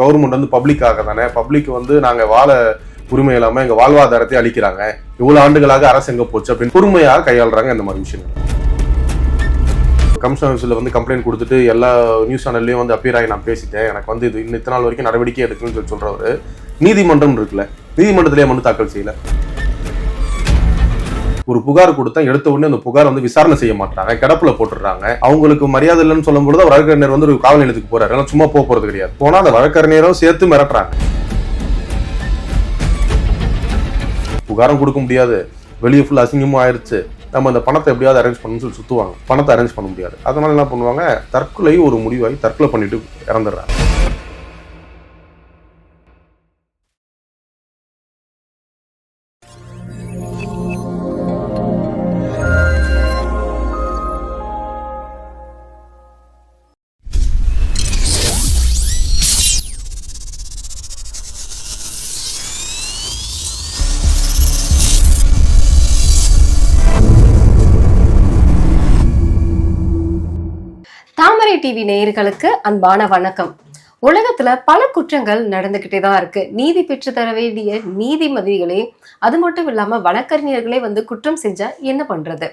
Government வந்து பப்ளிக்காக தானே? பப்ளிக் வந்து நாங்க வாழ உரிமை இல்லாம எங்க வாழ்வாதாரத்தை அளிக்கிறாங்க இவ்வளவு ஆண்டுகளாக அரசு எங்க போச்சு அப்படின்னு பொறுமையாக கையாளுறாங்க இந்த மாதிரி விஷயங்கள். கமிஷன் ஆஃபீஸில் வந்து கம்ப்ளைண்ட் கொடுத்துட்டு எல்லா நியூஸ் சேனல்லையும் வந்து அப்பியர் ஆகி நான் பேசிட்டேன். எனக்கு வந்து இது இன்னும் இத்தனை நாள் வரைக்கும் நடவடிக்கை எடுக்கணும்னு சொல்லி சொல்றவர். நீதிமன்றம் இருக்குல்ல. நீதிமன்றத்திலேயே மனு தாக்கல் செய்யல. ஒரு புகார் கொடுத்தா எடுத்த உடனே அந்த புகார் வந்து விசாரணை செய்ய மாட்டாங்க கிடப்புல போட்டுடுறாங்க. அவங்களுக்கு மரியாதை இல்லைன்னு சொல்லும் பொழுது வழக்கறிஞர் வந்து ஒரு காவல் நிலையத்துக்கு போறாரு. ஆனால் சும்மா போக போறது கிடையாது. போனா அந்த வழக்கறிஞரும் சேர்த்து மிரட்டுறாங்க. புகாரம் கொடுக்க முடியாது. வெளியே ஃபுல் அசிங்கமும் ஆயிடுச்சு நம்ம அந்த பணத்தை எப்படியாவது அரேஞ்ச் பண்ணணும்னு சொல்லி சுத்துவாங்க. பணத்தை அரேஞ்ச் பண்ண முடியாது. அதனால என்ன பண்ணுவாங்க? தற்கொலை ஒரு முடிவாகி தற்கொலை பண்ணிட்டு இறந்துடுறாங்க. டிவி நேயர்களுக்கு அன்பான வணக்கம். உலகத்துல பல குற்றங்கள் நடந்துகிட்டே தான் இருக்கு. நீதி பெற்று தர வேண்டிய நீதிமதிகளே அது மட்டும் இல்லாம வழக்கறிஞர்களே வந்து குற்றம் செஞ்சா என்ன பண்றது?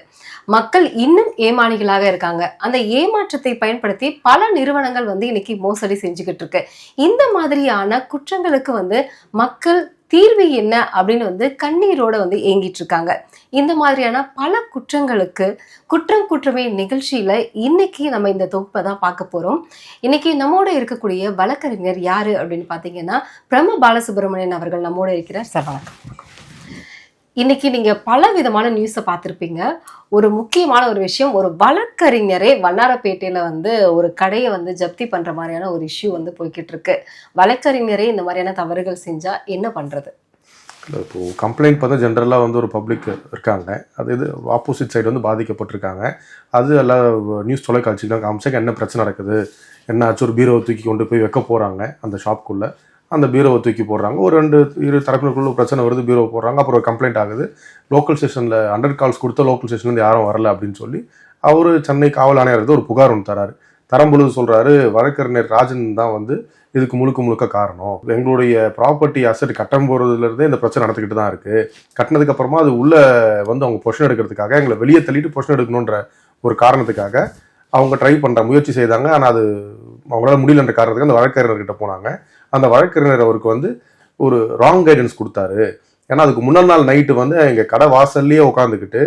மக்கள் இன்னும் ஏமாளிகளாக இருக்காங்க. அந்த ஏமாற்றத்தை பயன்படுத்தி பல நிறுவனங்கள் வந்து இன்னைக்கு மோசடி செஞ்சுக்கிட்டு இருக்கு. இந்த மாதிரியான குற்றங்களுக்கு வந்து மக்கள் தீர்வு என்ன அப்படின்னு வந்து கண்ணீரோட வந்து ஏங்கிட்டு இருக்காங்க. இந்த மாதிரியான பல குற்றங்களுக்கு குற்றம் குற்றமே நிகழ்ச்சியில இன்னைக்கு நம்ம இந்த தொகுப்பை தான் பார்க்க போறோம். இன்னைக்கு நம்மோட இருக்கக்கூடிய வழக்கறிஞர் யாரு அப்படின்னு பாத்தீங்கன்னா பிரம்ம பாலசுப்ரமணியன் அவர்கள் நம்மோட இருக்கிறார். சார் வணக்கம். இன்னைக்கு நீங்க பல விதமான நியூஸை பார்த்துருப்பீங்க. ஒரு முக்கியமான ஒரு விஷயம் ஒரு வழக்கறிஞரே வண்ணாரப்பேட்டையில வந்து ஒரு கடையை வந்து ஜப்தி பண்ற மாதிரியான ஒரு இஷ்யூ வந்து போய்கிட்டு இருக்கு. வழக்கறிஞரே இந்த மாதிரியான தவறுகள் செஞ்சா என்ன பண்றது? இல்லை கம்ப்ளைண்ட் பார்த்தா ஜென்ரலாக வந்து ஒரு பப்ளிக் இருக்காங்க. அது இது ஆப்போசிட் சைடு வந்து பாதிக்கப்பட்டிருக்காங்க. அது எல்லா நியூஸ் தொலைக்காட்சியில் காமிச்சாங்க என்ன பிரச்சனை நடக்குது? என்ன ஆச்சு ஒரு பீரோவை தூக்கி கொண்டு போய் வைக்க போகிறாங்க அந்த ஷாப்புக்குள்ளே அந்த பீரோவை தூக்கி போடுறாங்க. ஒரு ரெண்டு இரு தரப்பினருக்குள்ள பிரச்சனை வருது பீரோ போடுறாங்க. அப்புறம் ஒரு கம்ப்ளைண்ட் ஆகுது. லோக்கல் ஸ்டேஷனில் ஹண்ட்ரட் கால்ஸ் கொடுத்த லோக்கல் ஸ்டேஷன்லேருந்து யாரும் வரல அப்படின்னு சொல்லி அவர் சென்னை காவல் ஆணையர் ஒரு புகார் ஒன்று தராரு. தரம்பொழுது சொல்கிறாரு வழக்கறிஞர் ராஜன் தான் வந்து இதுக்கு முழுக்க முழுக்க காரணம். எங்களுடைய ப்ராப்பர்ட்டி அசட் கட்டம் போகிறதுலேருந்தே இந்த பிரச்சனை நடந்துக்கிட்டு தான் இருக்குது கட்டினதுக்கு அப்புறமா அது உள்ளே வந்து அவங்க பொஷன் எடுக்கிறதுக்காக எங்களை வெளியே தள்ளிட்டு பொஷன் எடுக்கணுன்ற ஒரு காரணத்துக்காக அவங்க ட்ரை பண்ணுற முயற்சி செய்தாங்க. ஆனால் அது அவங்களால முடியலன்ற காரணத்துக்கு அந்த வழக்கறிஞர்கிட்ட போனாங்க. அந்த வழக்கறிஞர் அவருக்கு வந்து ஒரு ராங் கைடன்ஸ் கொடுத்தாரு. ஏன்னா அதுக்கு முன்னாள் நாள் நைட்டு வந்து எங்கள் கடை வாசல்லையே உட்காந்துக்கிட்டு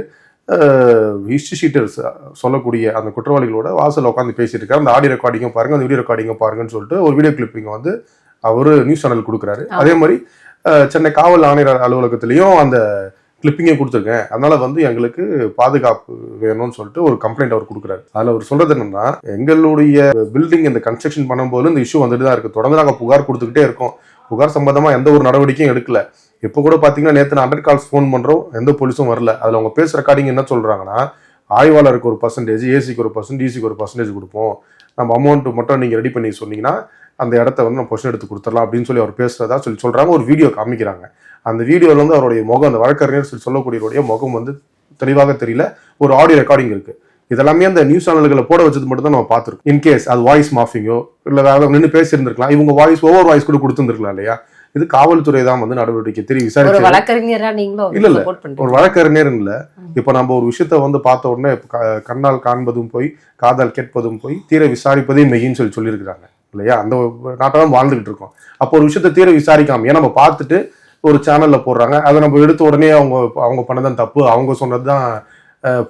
ஹிஸ்ட்ரி ஷீட்டர்ஸ் சொல்லக்கூடிய அந்த குற்றவாளிகளோட வாசல்ல உட்காந்து பேசிட்டு இருக்காரு. அந்த ஆடியோ ரெக்கார்டிங்கும் பாருங்க அந்த வீடியோ ரெக்கார்டிங்கும் பாருங்கன்னு சொல்லிட்டு ஒரு வீடியோ கிளிப்பிங் வந்து அவரு நியூஸ் சேனல் கொடுக்குறாரு. அதே மாதிரி சென்னை காவல் ஆணையர் அலுவலகத்திலையும் அந்த கிளிப்பிங்கை கொடுத்துருக்கேன். அதனால வந்து எங்களுக்கு பாதுகாப்பு வேணும்னு சொல்லிட்டு ஒரு கம்ப்ளைண்ட் அவர் கொடுக்குறாரு. அதில் அவர் சொல்றது என்னன்னா எங்களுடைய பில்டிங் இந்த கன்ஸ்ட்ரக்ஷன் பண்ணும்போது இந்த இஷ்யூ வந்துட்டு தான் இருக்கு. தொடர்ந்து நாங்கள் புகார் கொடுத்துக்கிட்டே இருக்கோம். புகார் சம்பந்தமா எந்த ஒரு நடவடிக்கையும் எடுக்கல. இப்போ கூட பார்த்தீங்கன்னா நேற்று நான் ஹண்ட்ரட் கால்ஸ் ஃபோன் பண்ணுறோம் எந்த போலீஸும் வரல. அதில் அவங்க பேச ரெக்கார்டிங் என்ன சொல்கிறாங்கன்னா ஆய்வாளருக்கு ஒரு பர்சன்டேஜ் ஏசிக்கு ஒரு பர்சன்ட் டிசிக்கு ஒரு பர்சன்டேஜ் கொடுப்போம். நம்ம அமௌண்ட்டு மட்டும் நீங்கள் ரெடி பண்ணி சொன்னீங்கன்னா அந்த இடத்த வந்து நம்ம பொஷன் எடுத்து கொடுத்துடலாம் அப்படின்னு சொல்லி அவர் பேசுகிறதா சொல்லி சொல்கிறாங்க ஒரு வீடியோ காமிக்கிறாங்க. அந்த வீடியோவில் வந்து அவருடைய முகம் அந்த வழக்கறிஞர் சொல்லி சொல்லக்கூடியவருடைய முகம் வந்து தெளிவாக தெரியல. ஒரு ஆடியோ ரெக்கார்டிங் இருக்குது இதெல்லாமே அந்த நியூஸ் சேனல்களை போட வச்சது மட்டும் தான் நம்ம பார்த்துருக்கோம். இன்கேஸ் அது வாய்ஸ் மாஃபிங்கோ இல்லை வேற நின்று பேசியிருந்திருக்கலாம். இவங்க வாய்ஸ் ஓவர் வாய்ஸ் கூட கொடுத்துருந்துருக்கலாம் இல்லையா? இது காவல்துறை தான் வந்து நடவடிக்கை ஒரு விசாரிச்சு. வழக்கறிஞரா நீங்களும் இல்ல, இல்ல. ஒரு வழக்கறிஞர் இல்ல. இப்ப நம்ம ஒரு விஷயத்த வந்து பார்த்த உடனே கண்ணால் காண்பதும் போய் காதால் கேட்பதும் போய் தீர விசாரிப்பதே மெய்ன்னு சொல்லி சொல்லியிருக்கிறாங்க. இல்லையா? அந்த நாட்டை தான் வாழ்ந்துகிட்டு இருக்கோம். அப்போ ஒரு விஷயத்த தீர விசாரிக்காம ஏன்னா நம்ம பார்த்துட்டு ஒரு சேனல்ல போடுறாங்க. அதை நம்ம எடுத்த உடனே அவங்க அவங்க பண்ணதான் தப்பு. அவங்க சொன்னதுதான்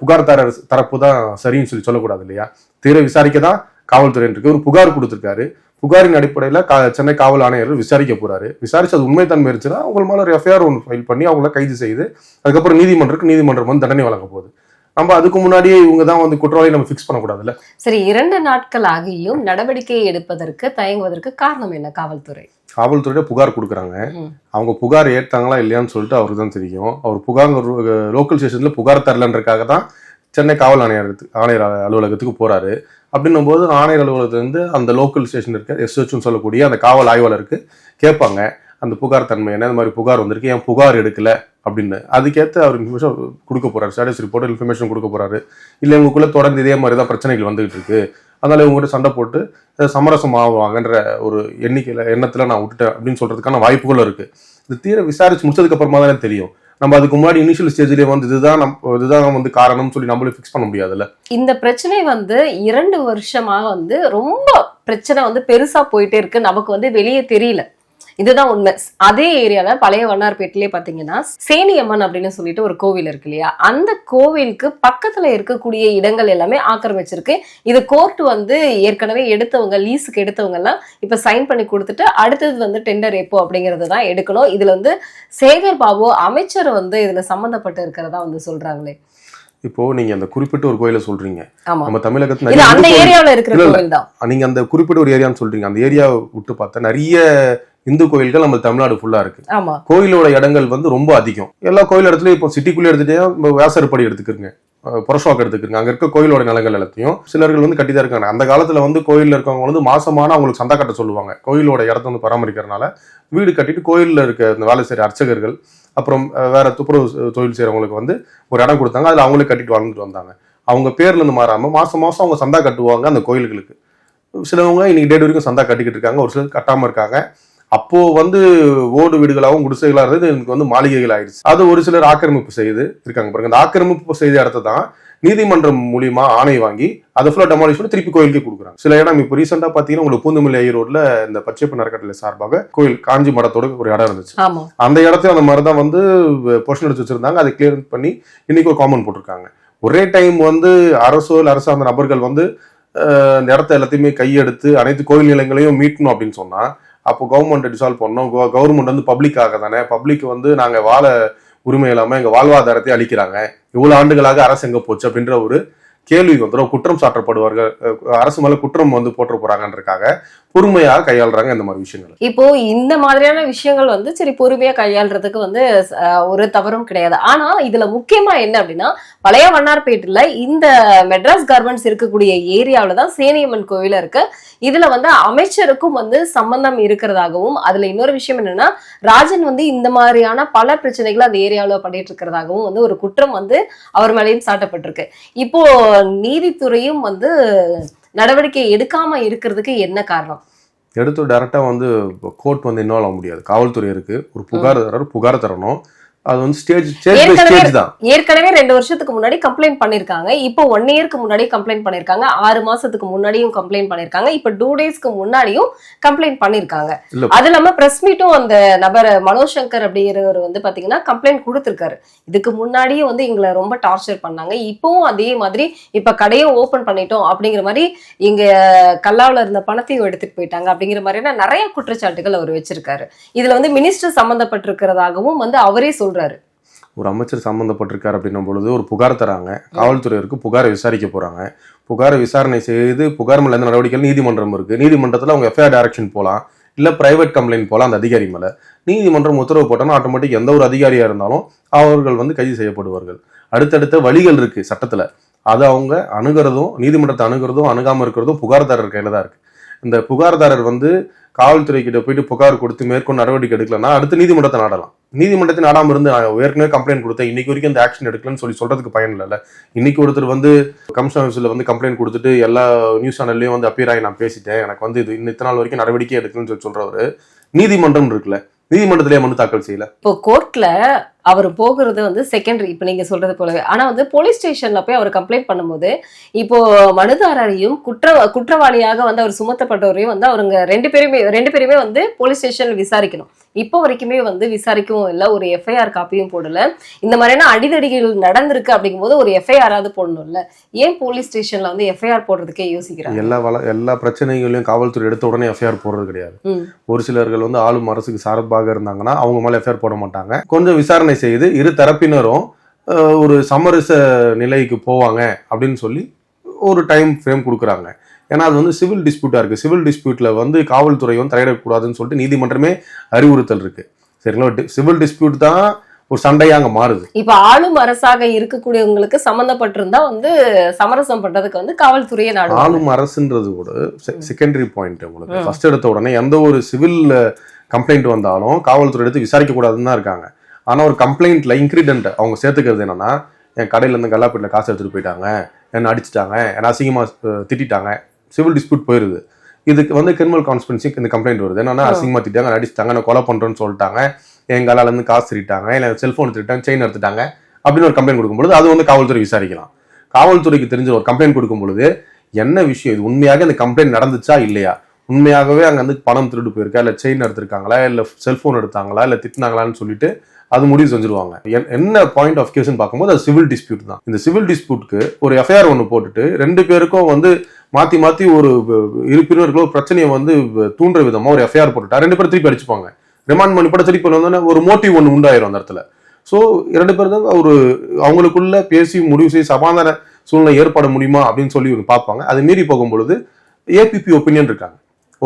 புகார்தாரர் தரப்பு தான் சரின்னு சொல்லி சொல்லக்கூடாது இல்லையா? தீர விசாரிக்க தான் காவல்துறை இருக்கு ஒரு புகார் கொடுத்திருக்காரு. புகாரின் அடிப்படையில் கா சென்னை காவல் ஆணையர் விசாரிக்க போறாரு. விசாரிச்சு அது உண்மைத்தன்மை இருந்துச்சுன்னா அவங்க மேல ஒரு எஃப்ஐஆர் ஒன்று ஃபைல் பண்ணி அவங்கள கைது செய்து அதுக்கப்புறம் நீதிமன்றத்துக்கு நீதிமன்றம் வந்து தண்டனை வழங்க போகுது. நம்ம அதுக்கு முன்னாடியே இவங்க தான் வந்து குற்றவாளி நம்ம ஃபிக்ஸ் பண்ணக்கூடாதுல்ல? சரி இரண்டு நாட்கள் ஆகியும் நடவடிக்கை எடுப்பதற்கு தயங்குவதற்கு காரணம் என்ன காவல்துறை? காவல்துறையில புகார் கொடுக்குறாங்க. அவங்க புகார் ஏற்றாங்களா இல்லையான்னு சொல்லிட்டு அவருக்கு தான் தெரியும். அவர் புகார் லோக்கல் ஸ்டேஷன்ல புகார் தரலன்றக்காக தான் சென்னை காவல் ஆணையர் ஆணையர் அலுவலகத்துக்கு போறாரு. அப்படின்னும் போது ஆணையர் அலுவலகத்துலேருந்து அந்த லோக்கல் ஸ்டேஷன் இருக்க எஸ்ஹெச்னு சொல்லக்கூடிய அந்த காவல் ஆய்வாளருக்கு கேட்பாங்க அந்த புகார் தன்மை என்ன இந்த மாதிரி புகார் வந்திருக்கு ஏன் புகார் எடுக்கல அப்படின்னு. அதுக்கேற்ற அவர் இன்ஃபர்மேஷன் கொடுக்க போறாரு ஸ்டேட்டஸ் ரிப்போர்ட் இன்ஃபர்மேஷன் கொடுக்க போறாரு. இல்லை இவங்களுக்குள்ள தொடர்ந்து இதே மாதிரி தான் பிரச்சனைகள் வந்துகிட்டு இருக்கு. அதனால இவங்ககிட்ட சண்டை போட்டு சமரசம் ஆவாங்கன்ற ஒரு எண்ணிக்கையில எண்ணத்துல நான் விட்டுட்டேன் அப்படின்னு சொல்றதுக்கான வாய்ப்புகளும் இருக்கு. இது தீர விசாரிச்சு முடிச்சதுக்கு அப்புறமா தானே தெரியும். நம்ம அதுக்கு முன்னாடி இனிஷியல் ஸ்டேஜ்லேயே வந்து இதுதான் நம் இதுதான் வந்து காரணம்னு சொல்லி நம்மளே ஃபிக்ஸ் பண்ண முடியாதுல்ல? இந்த பிரச்சனை வந்து இரண்டு வருஷமாக வந்து ரொம்ப பிரச்சனை வந்து பெருசா போயிட்டே இருக்கு. நமக்கு வந்து வெளியே தெரியல. இதுதான் உண்மை. அதே ஏரியால பழைய வண்ணார்பேட்டிலே பாத்தீங்கன்னா சேனியம்மன் அப்படின்னு சொல்லிட்டு ஒரு கோவில் இருக்கு இல்லையா? அந்த கோவிலுக்கு பக்கத்துல இருக்கக்கூடிய இடங்கள் எல்லாமே ஆக்கிரமிச்சிருக்கு. இது கோர்ட் வந்து ஏற்கனவே எடுத்தவங்க லீஸுக்கு எடுத்தவங்க எல்லாம் இப்ப சைன் பண்ணி கொடுத்துட்டு அடுத்தது வந்து டெண்டர் எப்போ அப்படிங்கறது தான் எடுக்கணும். இதுல வந்து சேகர் பாபு அமைச்சர் வந்து இதுல சம்பந்தப்பட்டு இருக்கிறதா வந்து சொல்றாங்களே. இப்போ நீங்க அந்த குறிப்பிட்ட ஒரு கோயிலை சொல்றீங்க. ஆமா. நம்ம தமிழகத்துல அந்த கோயில் ஏரியாவுல இருக்கிற. கோவில் தான் நீங்க அந்த குறிப்பிட்ட ஒரு ஏரியான்னு சொல்றீங்க. அந்த ஏரியா விட்டு பார்த்தா நிறைய இந்து கோயில்கள் நம்ம தமிழ்நாடு ஃபுல்லா இருக்கு. ஆமா. கோயிலோட இடங்கள் வந்து ரொம்ப அதிகம். எல்லா கோயில் இடத்துலயும் இப்போ சிட்டிக்குள்ளே எடுத்துட்டே இப்போ வேசர்படி எடுத்துக்கிறங்க புரஷாக் எடுத்துக்கிறங்க அங்க இருக்க கோயிலோட நிலங்கள் எல்லாத்தையும் சிலர்கள் வந்து கட்டி தான் இருக்காங்க. அந்த காலத்துல வந்து கோயில்ல இருக்கவங்க வந்து மாசமான அவங்களுக்கு சந்தா கட்ட சொல்லுவாங்க. கோயிலோட இடத்த வந்து பராமரிக்கிறதுனால வீடு கட்டிட்டு கோயில்ல இருக்க இந்த வேலை செய்யற அர்ச்சகர்கள் அப்புறம் வேற துப்புரவு தொழில் செய்யறவங்களுக்கு வந்து ஒரு இடம் கொடுத்தாங்க. அதுல அவங்களே கட்டிட்டு வாழ்ந்துட்டு வந்தாங்க. அவங்க பேர்ல இருந்து மாறாம மாசம் மாசம் அவங்க சந்தா கட்டுவாங்க அந்த கோயில்களுக்கு. சிலவங்க இன்னைக்கு டேட் வரைக்கும் சந்தா கட்டிக்கிட்டு இருக்காங்க. ஒரு சிலர் கட்டாம இருக்காங்க. அப்போ வந்து ஓடு வீடுகளாகவும் குடிசைகளா இருந்தது. எனக்கு வந்து மாளிகைகள் ஆயிடுச்சு. அது ஒரு சிலர் ஆக்கிரமிப்பு செய்து இருக்காங்க. பாருங்க அந்த ஆக்கிரமிப்பு செய்த இடத்த தான் நீதிமன்றம் மூலியமா ஆணை வாங்கி அதை ஃபுல்லாக டெமாலிஷ் பண்ணி திருப்பி கோயிலுக்கே கொடுக்குறாங்க. சில இடம் இப்போ ரீசெண்டாக பார்த்தீங்கன்னா உங்களுக்கு பூந்தமல்லி ஐ ரோட்ல இந்த பச்சைப்பு நரக்கட்டளை சார்பாக கோயில் காஞ்சி மடத்தோட ஒரு இடம் இருந்துச்சு. ஆமா. அந்த இடத்தையும் அந்த மாதிரி தான் வந்து பொர்ஷன் எடுத்து வச்சிருந்தாங்க. அதை கிளியர் பண்ணி இன்னைக்கு ஒரு காமன் போட்டிருக்காங்க. ஒரே டைம் வந்து அரசோ இல்லை அரசாங்க நபர்கள் வந்து இந்த இடத்த எல்லாத்தையுமே கையெடுத்து அனைத்து கோயில் நிலங்களையும் மீட்கணும் அப்படின்னு சொன்னா அப்போ கவர்மெண்ட் டிசால்வ் பண்ணோம். கவர்மெண்ட் வந்து பப்ளிக்காக தானே. பப்ளிக் வந்து நாங்க வாழ உரிமை இல்லாமல் எங்க வாழ்வாதாரத்தை அளிக்கிறாங்க இவ்வளவு ஆண்டுகளாக அரசு எங்க போச்சு அப்படின்ற ஒரு கேள்வி வந்துடும் குற்றம் சாட்டப்படுவார்கள் அரசு மேல குற்றம் வந்து போற்ற போறாங்கன்றக்காக பொறுமையாக கையாளுறாங்க இந்த மாதிரி விஷயங்கள். இப்போ இந்த மாதிரியான விஷயங்கள் வந்து சரி பொறுமையா கையாள்றதுக்கு வந்து ஒரு தவறும் கிடையாது. ஆனா இதுல முக்கியமா என்ன அப்படின்னா பழைய வண்ணார்பேட்டில் இந்த மெட்ராஸ் கார்மெண்ட்ஸ் இருக்கக்கூடிய ஏரியாவில தான் சேனியம்மன் கோவில் இருக்கு. இதுல வந்து அமைச்சருக்கும் வந்து சம்பந்தம் இருக்கிறதாகவும் அதுல இன்னொரு விஷயம் என்னன்னா ராஜன் வந்து இந்த மாதிரியான பல பிரச்சனைகளை அந்த ஏரியாவில் பண்ணிட்டு இருக்கிறதாகவும் வந்து ஒரு குற்றம் வந்து அவர் மேலேயும் சாட்டப்பட்டிருக்கு. இப்போ நீதித்துறையும் வந்து நடவடிக்கை எடுக்காம இருக்கிறதுக்கு என்ன காரணம்? எடுத்து டைரக்டா வந்து கோர்ட் வந்து இன்வால்வ் ஆக முடியாது. காவல்துறை இருக்கு. ஒரு புகார் தராரு புகார் தரணும். அது வந்து ஸ்டேஜ் ஸ்டேஜ் தான். ஏற்கனவே ரெண்டு வருஷத்துக்கு முன்னாடி கம்ப்ளைண்ட் பண்ணிருக்காங்க. இப்போ ஒன் இயர்க்கு முன்னாடி கம்ப்ளைண்ட் பண்ணிருக்காங்க. ஆறு மாசத்துக்கு முன்னாடியும் கம்ப்ளைண்ட் பண்ணிருக்காங்க. இப்போ டூ டேஸ்க்கு முன்னாடியும் கம்ப்ளைண்ட் பண்ணிருக்காங்க. அது இல்லாம பிரஸ் மீட்டும் அந்த நபர் மனோஜ் சங்கர் அப்படிங்கிறவர் வந்து பாத்தீங்கன்னா கம்ப்ளைண்ட் கொடுத்திருக்காரு. இதுக்கு முன்னாடியும் வந்து எங்களை ரொம்ப டார்ச்சர் பண்ணாங்க. இப்பவும் அதே மாதிரி இப்ப கடையும் ஓபன் பண்ணிட்டோம் அப்படிங்கிற மாதிரி இங்க கல்லாவுல இருந்த பணத்தையும் எடுத்துட்டு போயிட்டாங்க அப்படிங்கிற மாதிரியான நிறைய குற்றச்சாட்டுகள் அவர் வச்சிருக்காரு. இதுல வந்து மினிஸ்டர் சம்பந்தப்பட்டிருக்கிறதாகவும் வந்து அவரே சொல்றாரு. ஒரு அமைச்சர் சம்மந்தப்பட்டிருக்கார் அப்படின்னும் பொழுது ஒரு புகார் தராங்க. காவல்துறையருக்கு புகாரை விசாரிக்க போறாங்க. புகாரை விசாரணை செய்து புகார் மேல எந்த நடவடிக்கைகள் நீதிமன்றம் இருக்கு. நீதிமன்றத்தில் அவங்க எஃப்ஐஆர் டைரக்ஷன் போகலாம் இல்ல பிரைவேட் கம்ப்ளைண்ட் போகலாம் அந்த அதிகாரி மேல. நீதிமன்றம் உத்தரவு போட்டோம்னா ஆட்டோமேட்டிக் எந்த ஒரு அதிகாரியா இருந்தாலும் அவர்கள் வந்து கைது செய்யப்படுவார்கள். அடுத்தடுத்த வழிகள் இருக்கு சட்டத்துல. அது அவங்க அணுகிறதும் நீதிமன்றத்தை அணுகிறதும் அணுகாம இருக்கிறதும் புகார்தாரர் கையில தான் இருக்கு. இந்த புகார்தாரர் வந்து காவல்துறை கிட்ட போயிட்டு புகார் கொடுத்து மேற்கொண்டு நடவடிக்கை எடுக்கலன்னா அடுத்து நீதிமன்றத்தை நாடலாம். நீதிமன்றத்தை நாடாம இருந்து நான் ஏற்கனவே கம்ப்ளைண்ட் கொடுத்தேன். இன்னைக்கு வரைக்கும் இந்த ஆக்ஷன் எடுக்கலன்னு சொல்லி சொல்றதுக்கு பயன் இல்லைல்ல. இன்னைக்கு ஒருத்தர் வந்து கமிஷன் ஆஃபீஸில் வந்து கம்ப்ளைண்ட் கொடுத்துட்டு எல்லா நியூஸ் சேனல்லையும் வந்து அப்பியர் ஆகி நான் பேசிட்டேன். எனக்கு வந்து இது இன்னும் இத்தனை நாள் வரைக்கும் நடவடிக்கை எடுக்கலன்னு சொல்லி சொல்கிறவர் நீதிமன்றம் இருக்குல்ல நீதிமன்றத்திலே மனு தாக்கல் செய்யல. இப்போ கோர்ட்ல அவர் போகிறது வந்து செகண்டரி இப்போ நீங்க சொல்றது போலவே. ஆனா வந்து போலீஸ் ஸ்டேஷன்ல போய் அவர் கம்ப்ளைண்ட் பண்ணும்போது இப்போ மனுதாரரையும் குற்ற குற்றவாளியாக வந்து அவர் சுமத்தப்பட்டவரையும் வந்து அவருங்க ரெண்டு பேருமே ரெண்டு பேருமே வந்து போலீஸ் ஸ்டேஷன்ல விசாரிக்கணும். இப்போ வரைக்குமே வந்து விசாரிக்கவும் இல்லை ஒரு எஃப்ஐஆர் காப்பியும் போடல. இந்த மாதிரியான அடிதடிகள் நடந்திருக்கு அப்படிங்கும்போது ஒரு எஃப்ஐஆராவது போடணும்ல. ஏன் போலீஸ் ஸ்டேஷன்ல வந்து எஃப்ஐஆர் போடுறதுக்கே யோசிக்கிறாங்க? எல்லா வள எல்லா பிரச்சனைகளையும் காவல்துறை எடுத்த உடனே எஃப்ஐஆர் போடுறது கிடையாது. ஒரு சிலர்கள் வந்து ஆளும் அரசுக்கு சார்பாக இருந்தாங்கன்னா அவங்க மேல எஃப்ஐஆர் போட மாட்டாங்க. கொஞ்சம் விசாரணை செய்து இரு தரப்பினரும் ஒரு சமரச நிலைக்கு போவாங்க அப்படின்னு சொல்லி ஒரு டைம் ஃப்ரேம் கொடுக்குறாங்க. ஏன்னா அது வந்து சிவில் டிஸ்பியூட்டா இருக்கு. சிவில் டிஸ்பியூட்ல வந்து காவல்துறை வந்து தலையிடக்கூடாதுன்னு சொல்லிட்டு நீதிமன்றமே அறிவுறுத்தல் இருக்கு. சரிங்களா? சிவில் டிஸ்பியூட் தான் ஒரு சண்டையா அங்க மாறுது. இப்ப ஆளும் அரசாக இருக்கக்கூடியவங்களுக்கு சம்பந்தப்பட்டிருந்தா வந்து சமரசம் பண்றதுக்கு வந்து காவல்துறையை நாடு ஆளும் அரசுன்றது கூட செகண்டரி பாயிண்ட் உங்களுக்கு. ஃபர்ஸ்ட் எடுத்த உடனே எந்த ஒரு சிவில் கம்ப்ளைண்ட் வந்தாலும் காவல்துறை எடுத்து விசாரிக்க கூடாதுன்னு தான் இருக்காங்க. ஆனா ஒரு கம்ப்ளைண்ட்ல இன்க்ரீடியன்ட் அவங்க சேர்த்துக்கிறது என்னன்னா என் கடையில இருந்து கல்லாப்பேட்டில் காசு எடுத்துட்டு போயிட்டாங்க. என்ன அடிச்சிட்டாங்க. என்ன அசிங்கமா அஹ், திட்டிட்டாங்க. சிவில் டிஸ்பியூட் போயிருது. இதுக்கு வந்து கிரிமினல் கான்ஸ்பிரன்சிக்கு இந்த கம்ப்ளைண்ட் வருது. என்னன்னா. அசிங்கமா திட்டாங்க அடிச்சிட்டாங்க நான் கொலை பண்றேன்னு சொல்லிட்டாங்க என் காலால இருந்து காசு திருட்டாங்க இல்லை செல்போன் திருட்டாங்க செயின் எடுத்துட்டாங்க அப்படின்னு ஒரு கம்ப்ளைண்ட் கொடுக்கும்பொழுது அது வந்து காவல்துறை விசாரிக்கலாம். காவல்துறைக்கு தெரிஞ்ச ஒரு கம்ப்ளைண்ட் கொடுக்கும் பொழுது என்ன விஷயம்? இது உண்மையாக இந்த கம்ப்ளைண்ட் நடந்துச்சா இல்லையா? உண்மையாகவே அங்க வந்து பணம் திருட்டு போயிருக்கா? இல்ல செயின் எடுத்திருக்காங்களா? இல்ல செல்போன் எடுத்தாங்களா? இல்ல திட்டினாங்களான்னு சொல்லிட்டு அது முடிவு செஞ்சிருவாங்க. என்- என்ன பாயிண்ட் ஆஃப் கேஸ்ன்னு பார்க்கும்போது அது சிவில் டிஸ்பியூட் தான். இந்த சிவில் டிஸ்பியூட்க்கு ஒரு எஃப்ஐஆர் ஒன்று போட்டுட்டு ரெண்டு பேருக்கும் வந்து மாத்தி மாத்தி ஒரு இருப்பினர்களோ பிரச்சனையை வந்து தூண்டுற விதமா ஒரு எஃப்ஐஆர் போட்டுட்டா ரெண்டு பேரும் திருப்பி அடிச்சுப்பாங்க. ரிமாண்ட் பண்ணி படம் திருப்பி வந்தோடனே ஒரு மோட்டிவ் ஒன்று உண்டாயிரும் அந்த இடத்துல. ஸோ இரண்டு பேரும் தான் ஒரு அவங்களுக்குள்ள பேசி முடிவு செய்து சமாதான சூழ்நிலை ஏற்பட முடியுமா அப்படின்னு சொல்லி பார்ப்பாங்க. அது மீறி போகும் பொழுது ஏபிபி ஒப்பீனியன் இருக்காங்க.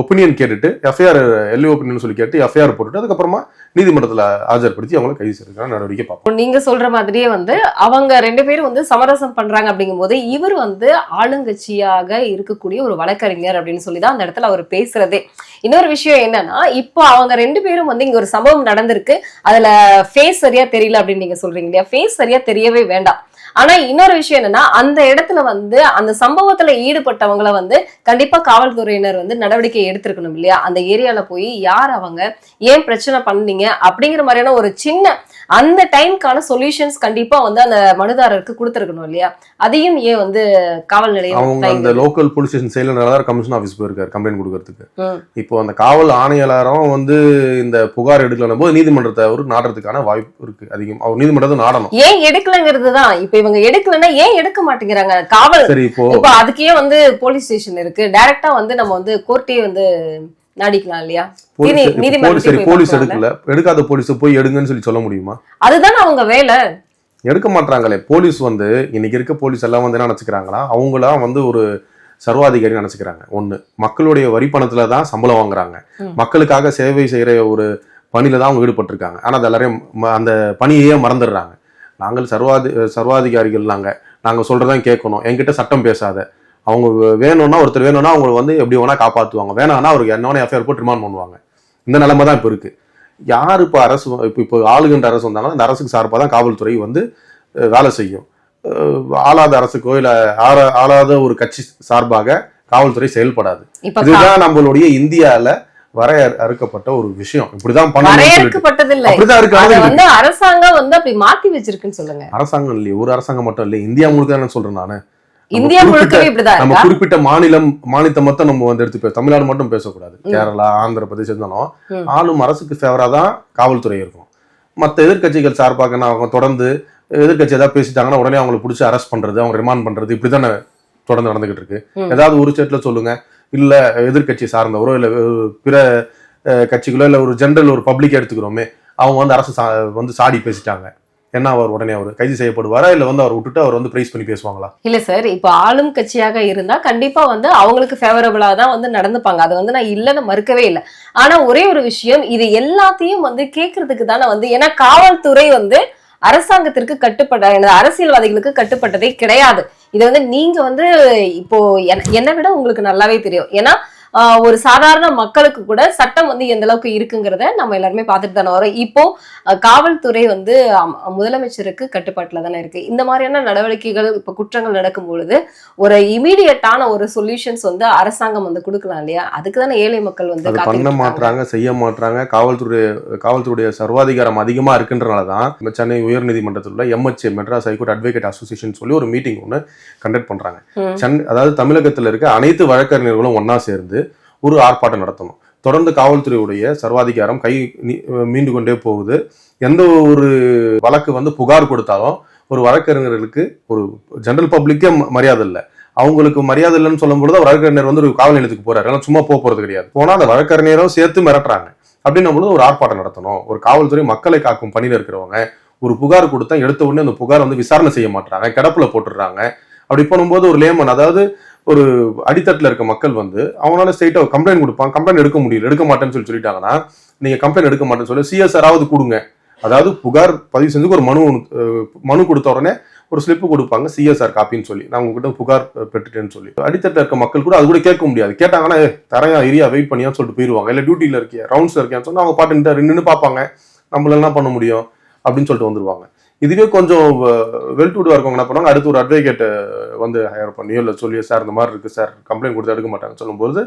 ஒப்பீனியன் கேட்டுட்டு எஃப்ஐஆர் எல்இ ஒப்பீனியன் சொல்லி கேட்டு எஃப்ஐஆர் போட்டுட்டு அதுக்கப்புறமா நீதிமன்றத்தில் ஆஜர்படுத்தி அவங்கள கைது செய்யறதுக்கான நடவடிக்கை பார்ப்போம். நீங்க சொல்ற மாதிரியே வந்து அவங்க ரெண்டு பேரும் வந்து சமரசம் பண்றாங்க அப்படிங்கும்போது இவர் வந்து ஆளுங்கட்சியாக இருக்கக்கூடிய ஒரு வழக்கறிஞர் அப்படின்னு சொல்லி தான் அந்த இடத்துல அவர் பேசுறதே. இன்னொரு விஷயம் என்னன்னா இப்போ அவங்க ரெண்டு பேரும் வந்து இங்க ஒரு சம்பவம் நடந்திருக்கு. அதுல ஃபேஸ் சரியா தெரியல அப்படின்னு நீங்க சொல்றீங்க இல்லையா? ஃபேஸ் சரியா தெரியவே வேண்டாம். ஆனா இன்னொரு விஷயம் என்னன்னா அந்த இடத்துல வந்து அந்த சம்பவத்துல ஈடுபட்டவங்கள வந்து கண்டிப்பா காவல்துறையினர் வந்து நடவடிக்கை எடுத்திருக்கணும் இல்லையா? அந்த ஏரியால போய் யார் அவங்க ஏன் பிரச்சனை பண்ணீங்க? அப்படிங்கிற மாதிரியான ஒரு சின்ன அந்த டைம்க்கான சொல்யூஷன்ஸ் கண்டிப்பா வந்து அந்த மனுதாரருக்கு கொடுத்துருக்கணும் இல்லையா? அதையும் ஏன் வந்து காவல் நிலையம் அவங்க அந்த? லோக்கல் போலீஸ் ஸ்டேஷன் செயலர் கமிஷன் ஆஃபீஸ் போயிருக்காரு கம்ப்ளைண்ட் கொடுக்கறதுக்கு. இப்போ அந்த காவல் ஆணையாளரும் வந்து இந்த புகார் எடுக்கலன்னும் போது நீதிமன்றத்தை அவர் நாடுறதுக்கான வாய்ப்பு இருக்கு அதிகம். அவர் நீதிமன்றத்தை நாடணும். ஏன் எடுக்கலங்கிறது தான் இப்ப இவங்க எடுக்கலன்னா ஏன் எடுக்க மாட்டேங்கிறாங்க? காவல் சரி இப்போ இப்ப அதுக்கே வந்து போலீஸ் ஸ்டேஷன் இருக்கு. டைரக்டா வந்து நம்ம வந்து கோர்ட்டே வந்து நாடிக்கலாம் இல்லையா? போலீஸ் போலீஸ் சரி? எடுக்கல. எடுக்காத போலீஸ் போய் எடுங்கன்னு சொல்லி சொல்ல முடியுமா? அதுதானே அவங்க வேலை. எடுக்க மாட்றாங்களே. போலீஸ் வந்து இன்னைக்கு இருக்க போலீஸ் எல்லாம் வந்து என்ன நினைச்சுக்கிறாங்களா? அவங்களாம் வந்து ஒரு சர்வாதிகாரி நினைச்சுக்கிறாங்க. ஒண்ணு மக்களுடைய வரி பணத்துல தான் சம்பளம் வாங்குறாங்க. மக்களுக்காக சேவை செய்யற ஒரு பணியில தான் அவங்க ஈடுபட்டிருக்காங்க. ஆனா அது எல்லாரையும் அந்த பணியையே மறந்துடுறாங்க. நாங்கள் சர்வாதி சர்வாதிகாரிகள் நாங்க. நாங்க சொல்றதான் கேட்கணும். என்கிட்ட சட்டம் பேசாத. அவங்க வேணும்னா ஒருத்தர் வேணும்னா அவங்க வந்து எப்படி வேணா காப்பாத்துவாங்க. வேணாம்னா அவருக்கு என்ன எஃப்ஐஆர் போட்டு ரிமாண்ட் பண்ணுவாங்க. இந்த நிலைமை தான் இப்போ இருக்கு. யார் இப்போ அரசு இப்போ இப்போ ஆளுகின்ற அரசு வந்தாங்கன்னா அந்த அரசுக்கு சார்பாக தான் காவல்துறை வந்து வேலை செய்யும். ஆளாத அரசுக்கோ இல்லை ஆள ஆளாத ஒரு கட்சி சார்பாக காவல்துறை செயல்படாது. இதுதான் நம்மளுடைய இந்தியால வரையறுக்கப்பட்ட ஒரு விஷயம். இப்படிதான் அரசாங்கம் வந்து அப்படி மாத்தி வச்சிருக்குன்னு சொல்லுங்க. அரசாங்கம் இல்லையே ஒரு அரசாங்கம் மட்டும் இல்லை இந்தியா முழுக்க தான் சொல்றேன் நானு. இந்தியா முழுக்கவே இப்படிதான் நம்ம குறிப்பிட்ட மாநிலம் மாநிலத்தை மட்டும் நம்ம வந்து எடுத்து தமிழ்நாடு மட்டும் பேசக்கூடாது. கேரளா ஆந்திர பிரதேசம் இருந்தாலும். ஆளும் அரசுக்கு ஃபேவரா தான் காவல்துறை இருக்கும். மற்ற எதிர்க்கட்சிகள் சார்பாக நான் அவங்க தொடர்ந்து எதிர்க்கட்சி ஏதாவது பேசிட்டாங்கன்னா உடனே அவங்களை பிடிச்சி அரெஸ்ட் பண்றது அவங்க ரிமாண்ட் பண்றது இப்படிதானே தொடர்ந்து நடந்துகிட்டு இருக்கு. ஏதாவது ஒரு ஸ்டேட்ல சொல்லுங்க. இல்ல எதிர்க்கட்சி சார்ந்தவரோ இல்ல பிற கட்சிகளோ இல்ல ஒரு ஜெனரல் ஒரு பப்ளிக் எடுத்துக்கிறோமே அவங்க வந்து அரசு வந்து சாடி பேசிட்டாங்க. என்ன அவர் உடனே அவர் கைது செய்யப்படுவாரா? இல்ல வந்து அவர் விட்டுட்டு அவர் வந்து பிரைஸ் பண்ணி பேசுவாங்களா? இல்ல சார் இப்போ ஆளும் கட்சியாக இருந்தா கண்டிப்பா வந்து அவங்களுக்கு ஃபேவரபிளா தான் வந்து நடந்துப்பாங்க. அது வந்து நான் இல்லைன்னு மறுக்கவே இல்லை. ஆனா ஒரே ஒரு விஷயம் இது எல்லாத்தையும் வந்து கேட்கறதுக்கு தானே வந்து ஏன்னா காவல்துறை வந்து அரசாங்கத்திற்கு கட்டுப்பட்ட எனது அரசியல்வாதிகளுக்கு கட்டுப்பட்டதே கிடையாது. இதை வந்து நீங்க வந்து இப்போ என்னை விட உங்களுக்கு நல்லாவே தெரியும். ஏன்னா ஒரு சாதாரண மக்களுக்கு கூட சட்டம் வந்து எந்த அளவுக்கு இருக்குங்கிறத நம்ம எல்லாருமே பார்த்துட்டு தானே வரோம். இப்போ காவல்துறை வந்து முதலமைச்சருக்கு கட்டுப்பாட்டுல தானே இருக்கு. இந்த மாதிரியான நடவடிக்கைகள் இப்ப குற்றங்கள் நடக்கும் பொழுது ஒரு இமீடியட்டான ஒரு சொல்யூஷன்ஸ் வந்து அரசாங்கம் வந்து கொடுக்கலாம் இல்லையா? அதுக்கு தானே ஏழை மக்கள் வந்து பண்ண. மாட்றாங்க செய்ய மாட்றாங்க காவல்துறை காவல்துறையுடைய சர்வாதிகாரம் அதிகமா இருக்குன்றனால தான் சென்னை உயர்நீதிமன்றத்தில் உள்ள MHA Madras high court advocate association சொல்லி ஒரு மீட்டிங் ஒன்று கண்டக்ட் பண்றாங்க. ம். சென்னை அதாவது தமிழகத்தில் இருக்க அனைத்து வழக்கறிஞர்களும் ஒண்ணா சேர்ந்து ஒரு ஆர்ப்பாட்டம் நடத்தணும். தொடர்ந்து காவல்துறையுடைய சர்வாதிகாரம் கை மீண்டு கொண்டே போகுது. எந்த ஒரு வழக்கு வந்து புகார் கொடுத்தாலும் ஒரு வழக்கறிஞர்களுக்கு ஒரு ஜெனரல் பப்ளிக்கே ம- மரியாதை இல்லை. அவங்களுக்கு மரியாதை இல்லைன்னு சொல்லும் பொழுது வழக்கறிஞர் வந்து ஒரு காவல் நிலையத்துக்கு போறாரு. ஆனால் சும்மா போக போறது கிடையாது. போனா அந்த வழக்கறிஞரும் சேர்த்து மிரட்டுறாங்க. அப்படின்னும் பொழுது ஒரு ஆர்ப்பாட்டம் நடத்தணும். ஒரு காவல்துறை மக்களை காக்கும் பணியில் இருக்கிறவங்க ஒரு புகார் கொடுத்தா எடுத்த உடனே அந்த புகார் வந்து விசாரணை செய்ய மாட்டாங்க கிடப்புல போட்டுடுறாங்க. அப்படி பண்ணும்போது ஒரு லேமன் அதாவது ஒரு அடித்தட்டில் இருக்க மக்கள் வந்து அவனால ஸ்ட்ரைட்டா கம்ப்ளைண்ட் கொடுப்பான். கம்ப்ளைண்ட் எடுக்க முடியல. எடுக்க மாட்டேன்னு சொல்லி சொல்லிட்டாங்கன்னா நீங்கள் கம்ப்ளைண்ட் எடுக்க மாட்டேன்னு சொல்லி சிஎஸ்ஆராவது கொடுங்க. அதாவது புகார் பதிவு செஞ்சு ஒரு மனு மனு கொடுத்த உடனே ஒரு ஸ்லிப்பு கொடுப்பாங்க சிஎஸ்ஆர் காப்பின்னு சொல்லி. நான் உங்ககிட்ட புகார் பெற்றுட்டேன்னு சொல்லி. அடித்தட்டில் இருக்க மக்கள் கூட அது கூட கேட்க முடியாது. கேட்டாங்கன்னா தரையா ஏரியா வெயிட் பண்ணியான்னு சொல்லிட்டு போயிடுவாங்க இல்லை டியூட்டியில் இருக்கியா? ரவுண்ட்ஸில் இருக்கியான்னு சொன்னால் அவங்க பாட்டு நின்று பார்ப்பாங்க. நம்மள என்ன பண்ண முடியும்? அப்படின்னு சொல்லிட்டு வந்துருவாங்க. இதுவே கொஞ்சம் வெல் டுடா இருக்கவங்க என்ன பண்ணுவாங்க அடுத்து ஒரு அட்வொகேட்டை வந்து ஹையர் பண்ணியோ இல்லை சொல்லியோ சார் இந்த மாதிரி இருக்குது சார். கம்ப்ளைண்ட் கொடுத்து எடுக்க மாட்டாங்க சொல்லும்போது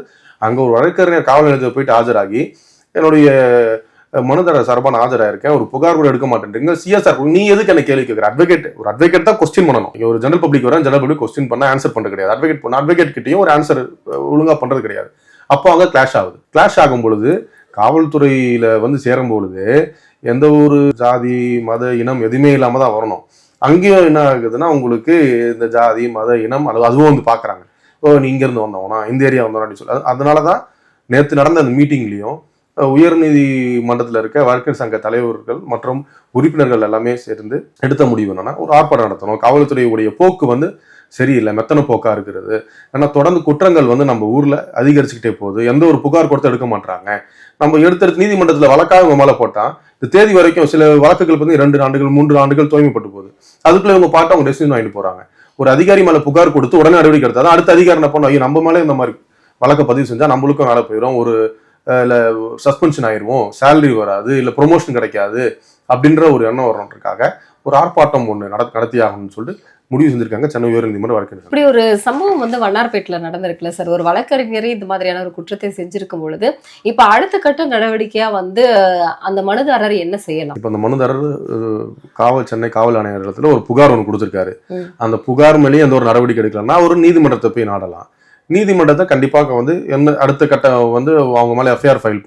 அங்கே ஒரு வழக்கறிஞர் காவல் நிலையத்தில் போயிட்டு ஆஜராகி என்னுடைய மனுதாரர் சார்பாக ஆஜராயிருக்கேன். ஒரு புகார் கூட எடுக்க மாட்டேன்றீங்க. சிஎஸ்ஆர் நீ எதுக்கு என்ன கேள்வி கேட்குற? அட்வொகேட் ஒரு அட்வொகேட் தான் கொஸ்டின் பண்ணணும். இங்கே ஒரு ஜெனரல் பப்ளிக் வரேன் ஜெனரல் பப்ளிக் கொஸ்டின் பண்ண ஆன்சர் பண்ணுறது கிடையாது. அட்வொகேட் பண்ண அட்வொகேட் கிட்டயும் ஒரு ஆன்சர் ஒழுங்காக பண்ணுறது கிடையாது. அப்போ அங்கே கிளாஷ் ஆகுது. கிளாஷ் ஆகும் பொழுது காவல்துறையில் வந்து சேரும் பொழுது எந்த ஒரு ஜாதி மத இனம் எதுவுமே இல்லாமல் தான் வரணும். அங்கேயும் என்ன ஆகுதுன்னா உங்களுக்கு இந்த ஜாதி மத இனம் அது அதுவும் வந்து பார்க்குறாங்க ஓ நீ இங்கேருந்து வந்தவனா இந்த ஏரியா வந்தவனா அப்படின்னு சொல்லி. அதனால தான் நேற்று நடந்த அந்த மீட்டிங்லேயும் உயர்நீதிமன்றத்தில் இருக்க வழக்கு சங்க தலைவர்கள் மற்றும் உறுப்பினர்கள் எல்லாமே சேர்ந்து எடுத்த முடிவு என்னன்னா ஒரு ஆர்ப்பாட்டம் நடத்தணும். காவல்துறையுடைய போக்கு வந்து சரியில்லை. மெத்தன போக்கா இருக்கிறது. ஏன்னா தொடர்ந்து குற்றங்கள் வந்து நம்ம ஊர்ல அதிகரிச்சுக்கிட்டே போகுது. எந்த ஒரு புகார் கொடுத்து எடுக்க மாட்டாங்க நம்ம எடுத்தெடுத்து நீதிமன்றத்தில் வழக்காக இவங்க மேலே போட்டால் இந்த தேதி வரைக்கும் சில வழக்குகள் வந்து இரண்டு ஆண்டுகள் மூன்று ஆண்டுகள் தூய்மைப்பட்டு போகுது. அதுக்குள்ள இவங்க பாட்டு அவங்க டெசிஷன் வாங்கிட்டு போறாங்க. ஒரு அதிகாரி மேலே புகார் கொடுத்து உடனே நடவடிக்கை எடுத்தால் அடுத்த அதிகாரி என்ன பண்ணுவோம் ஐயோ நம்ம மேலே இந்த மாதிரி வழக்கை பதிவு செஞ்சால் நம்மளுக்கும் வேலை போயிடும் ஒரு இல்லை சஸ்பென்ஷன் ஆயிடுவோம் சேலரி வராது இல்லை ப்ரொமோஷன் கிடைக்காது அப்படின்ற ஒரு எண்ணம் வரணுன்றக்காக ஒரு ஆர்ப்பாட்டம் ஒன்று நட நடத்தி ஆகணும்னு சொல்லிட்டு முடிவு செஞ்சிருக்காங்க. சென்னை உயர்நீதிமன்ற வழக்கறிஞர் இப்படி ஒரு சம்பவம் வந்து வண்ணார்பேட்டில் நடந்திருக்குல்ல சார்? ஒரு வழக்கறிஞரே இந்த மாதிரியான ஒரு குற்றத்தை செஞ்சிருக்கும் பொழுது இப்ப அடுத்த கட்ட நடவடிக்கையா வந்து அந்த மனுதாரர் என்ன செய்யலாம்? இப்போ அந்த மனுதாரர் காவல் சென்னை காவல் ஆணையர் இடத்துல ஒரு புகார் ஒன்று கொடுத்துருக்காரு. அந்த புகார் மேலேயே எந்த ஒரு நடவடிக்கை எடுக்கலன்னா ஒரு நீதிமன்றத்தை போய் நாடலாம். நீதிமன்றத்தை கண்டிப்பாக வந்து என்ன அடுத்த கட்டம் வந்து அவங்க மேலே எஃப்ஐஆர் ஃபைல்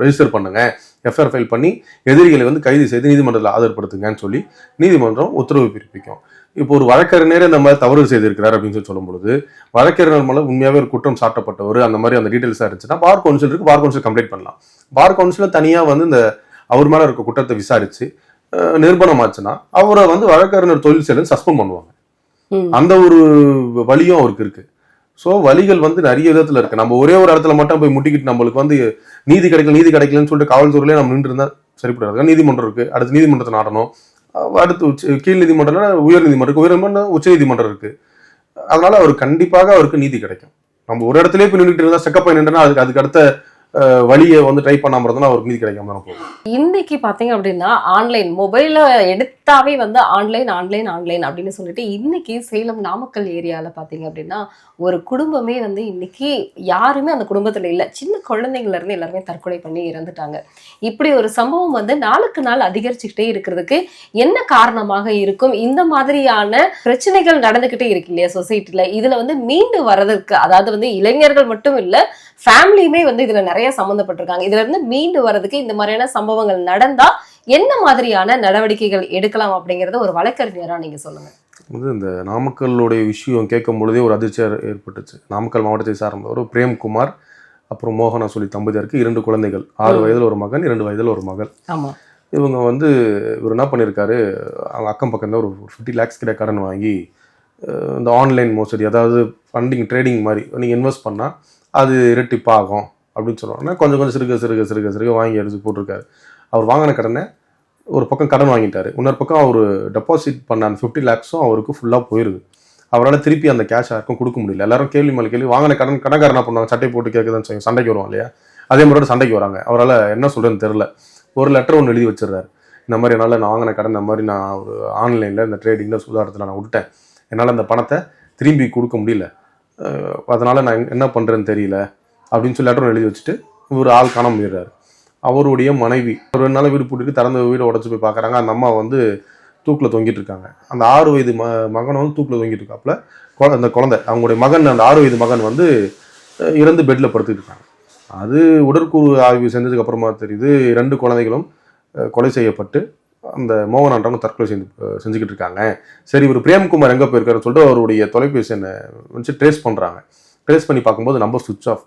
ரெஜிஸ்டர் பண்ணுங்க. எஃப்ஐஆர் ஃபைல் பண்ணி எதிரிகளை வந்து கைது செய்து நீதிமன்றத்தில் ஆதரப்படுத்துங்கன்னு சொல்லி நீதிமன்றம் உத்தரவு பிறப்பிக்கும். இப்போ ஒரு வழக்கறிஞர் இந்த மாதிரி தவறு செய்திருக்கிறார் அப்படின்னு சொல்லி சொல்லும் பொழுது வழக்கறிஞர் மேலே உண்மையாகவே ஒரு குற்றம் சாட்டப்பட்டவர் அந்த மாதிரி அந்த டீட்டெயில்ஸாக இருந்துச்சுன்னா பார் கவுன்சில் இருக்கு பார் கவுன்சில் கம்ப்ளைண்ட் பண்ணலாம். பார் கவுன்சிலில் தனியாக வந்து இந்த அவர் மேலே இருக்க குற்றத்தை விசாரிச்சு அஹ், நிரூபணமாச்சுன்னா அவரை வந்து வழக்கறிஞர் தொழில் செய்யறது சஸ்பெண்ட் பண்ணுவாங்க. அந்த ஒரு வழியும் அவருக்கு இருக்கு. ஸோ வழிகள் வந்து நிறைய விதத்துல இருக்கு. நம்ம ஒரே ஒரு இடத்துல மட்டும் போய் முட்டிக்கிட்டு நம்மளுக்கு வந்து நீதி கிடைக்கல நீதி கிடைக்கலன்னு சொல்லிட்டு காவல்துறையிலே நம்ம நின்று இருந்தா சரிப்படாது நீதிமன்றம் இருக்கு. அடுத்து நீதிமன்றத்தை நாடணும் அடுத்து உச்ச கீழ் நீதிமன்றம் உயர் நீதிமன்றம் இருக்கு. உயர் உச்ச நீதிமன்றம் இருக்கு அதனால அவர் கண்டிப்பாக அவருக்கு நீதி கிடைக்கும் நம்ம ஒரு இடத்துலயே போய் நின்றுட்டு இருந்தா செக்கப் பண்ணி நின்றுனா அதுக்கு அதுக்கு அடுத்த வழியை வந்து ட்ரை பண்ணாம இருந்தா அவருக்கு நீதி கிடைக்காம தானே போகும். இன்னைக்கு பாத்தீங்க அப்படின்னா ஆன்லைன் மொபைல எடுத்தாவே வந்து ஆன்லைன் ஆன்லைன் ஆன்லைன் அப்படின்னு சொல்லிட்டு இன்னைக்கு சேலம் நாமக்கல் ஏரியால பாத்தீங்க அப்படின்னா ஒரு குடும்பமே வந்து இன்னைக்கு யாருமே அந்த குடும்பத்துல இல்ல. சின்ன குழந்தைங்கள இருந்து எல்லாருமே தற்கொலை பண்ணி இறந்துட்டாங்க. இப்படி ஒரு சம்பவம் வந்து நாளுக்கு நாள் அதிகரிச்சுக்கிட்டே இருக்கிறதுக்கு என்ன காரணமாக இருக்கும்? இந்த மாதிரியான பிரச்சனைகள் நடந்துகிட்டே இருக்கு இல்லையா சொசைட்டில இதுல வந்து மீண்டு வர்றதுக்கு அதாவது வந்து இளைஞர்கள் மட்டும் இல்ல ஃபேமிலியுமே வந்து இதுல நிறைய சம்மந்தப்பட்டிருக்காங்க. இதுல இருந்து மீண்டு வர்றதுக்கு இந்த மாதிரியான சம்பவங்கள் நடந்தா என்ன மாதிரியான நடவடிக்கைகள் எடுக்கலாம் அப்படிங்கறத ஒரு வழக்கறிஞரா நீங்க சொல்லுங்க. வந்து இந்த நாமக்கல்லுடைய விஷயம் கேட்கும் பொழுதே ஒரு அதிர்ச்சி ஏற்- ஏற்பட்டுச்சு. நாமக்கல் மாவட்டத்தை சார்ந்தவர் பிரேம்குமார் அப்புறம் மோகனா சொல்லி தம்பதியருக்கு இரண்டு குழந்தைகள். ஆறு. வயதில் ஒரு மகன் இரண்டு வயதில் ஒரு மகள். ஆமா. இவங்க வந்து இவர் என்ன பண்ணியிருக்காரு அவங்க அக்கம் பக்கம் ஒரு ஃபிஃப்டி லேக்ஸ் கிட்ட கடன் வாங்கி இந்த ஆன்லைன் மோசடி அதாவது ஃபண்டிங் ட்ரேடிங் மாதிரி நீங்கள் இன்வெஸ்ட் பண்ணால் அது இரட்டிப்பாகும். அப்படின்னு சொல்லுவாங்கன்னா கொஞ்சம் கொஞ்சம் சிறுக சிறுக சிறுக சிறுக வாங்கி எடுத்து போட்டிருக்காரு. அவர் வாங்கின கடனை ஒரு பக்கம் கடன் வாங்கிட்டாரு. இன்னொரு பக்கம் அவர் டெபாசிட் பண்ண அந்த ஃபிஃப்டி லேக்ஸும் அவருக்கு ஃபுல்லாக போயிருது. அவரால் திருப்பி அந்த கேஷ் யாருக்கும் கொடுக்க முடியல. எல்லாரும் கேள்வி மேலே கேள்வி வாங்கின கடன் கடன்காரன் என்ன பண்ணுவாங்க? சட்டை போட்டு கேட்குதுன்னு சொல்லி சண்டைக்கு வருவாங்க இல்லையா? அதே மாதிரி சண்டைக்கு வராங்க. அவரால் என்ன சொல்கிறேன்னு தெரில ஒரு லெட்டர் ஒன்று எழுதி வச்சிடுறாரு. இந்த மாதிரி என்னால் நான் வாங்கின கடன் இந்த மாதிரி நான் ஒரு ஆன்லைனில் இந்த ட்ரேடிங்கில் சுதாரத்தில் நான் விட்டேன் என்னால் அந்த பணத்தை திரும்பி கொடுக்க முடியல. அதனால் நான் என்ன பண்ணுறேன்னு தெரியல. அப்படின்னு சொல்லி லெட்டர் எழுதி வச்சுட்டு இவர் ஆள் காணாமல் போயிடுறாரு அவருடைய மனைவி ஒரு ரெண்டு நாள் வீடு பூட்டிட்டு திறந்த வீடு உடச்சி போய் பார்க்குறாங்க அந்த அம்மா வந்து தூக்கில் தொங்கிட்டு இருக்காங்க. அந்த ஆறு வயது ம மகன் வந்து தூக்கில் தொங்கிட்டு இருக்காப்புல. அந்த குழந்தை அவங்களுடைய மகன் அந்த ஆறு வயது மகன் வந்து இறந்து பெட்டில் படுத்துட்டு இருக்காங்க. அது உடற்கூறு ஆய்வு செஞ்சதுக்கு அப்புறமா தெரியுது ரெண்டு குழந்தைகளும் கொலை செய்யப்பட்டு அந்த மோகனான்றவங்க தற்கொலை செஞ்சு செஞ்சுக்கிட்டு இருக்காங்க. சரி இவர் பிரேம்குமார் எங்கே போயிருக்காருன்னு சொல்லிட்டு அவருடைய தொலைபேசி என்ன வச்சு ட்ரேஸ் பண்ணுறாங்க ட்ரேஸ் பண்ணி பார்க்கும்போது நம்பர் சுவிட்ச் ஆஃப்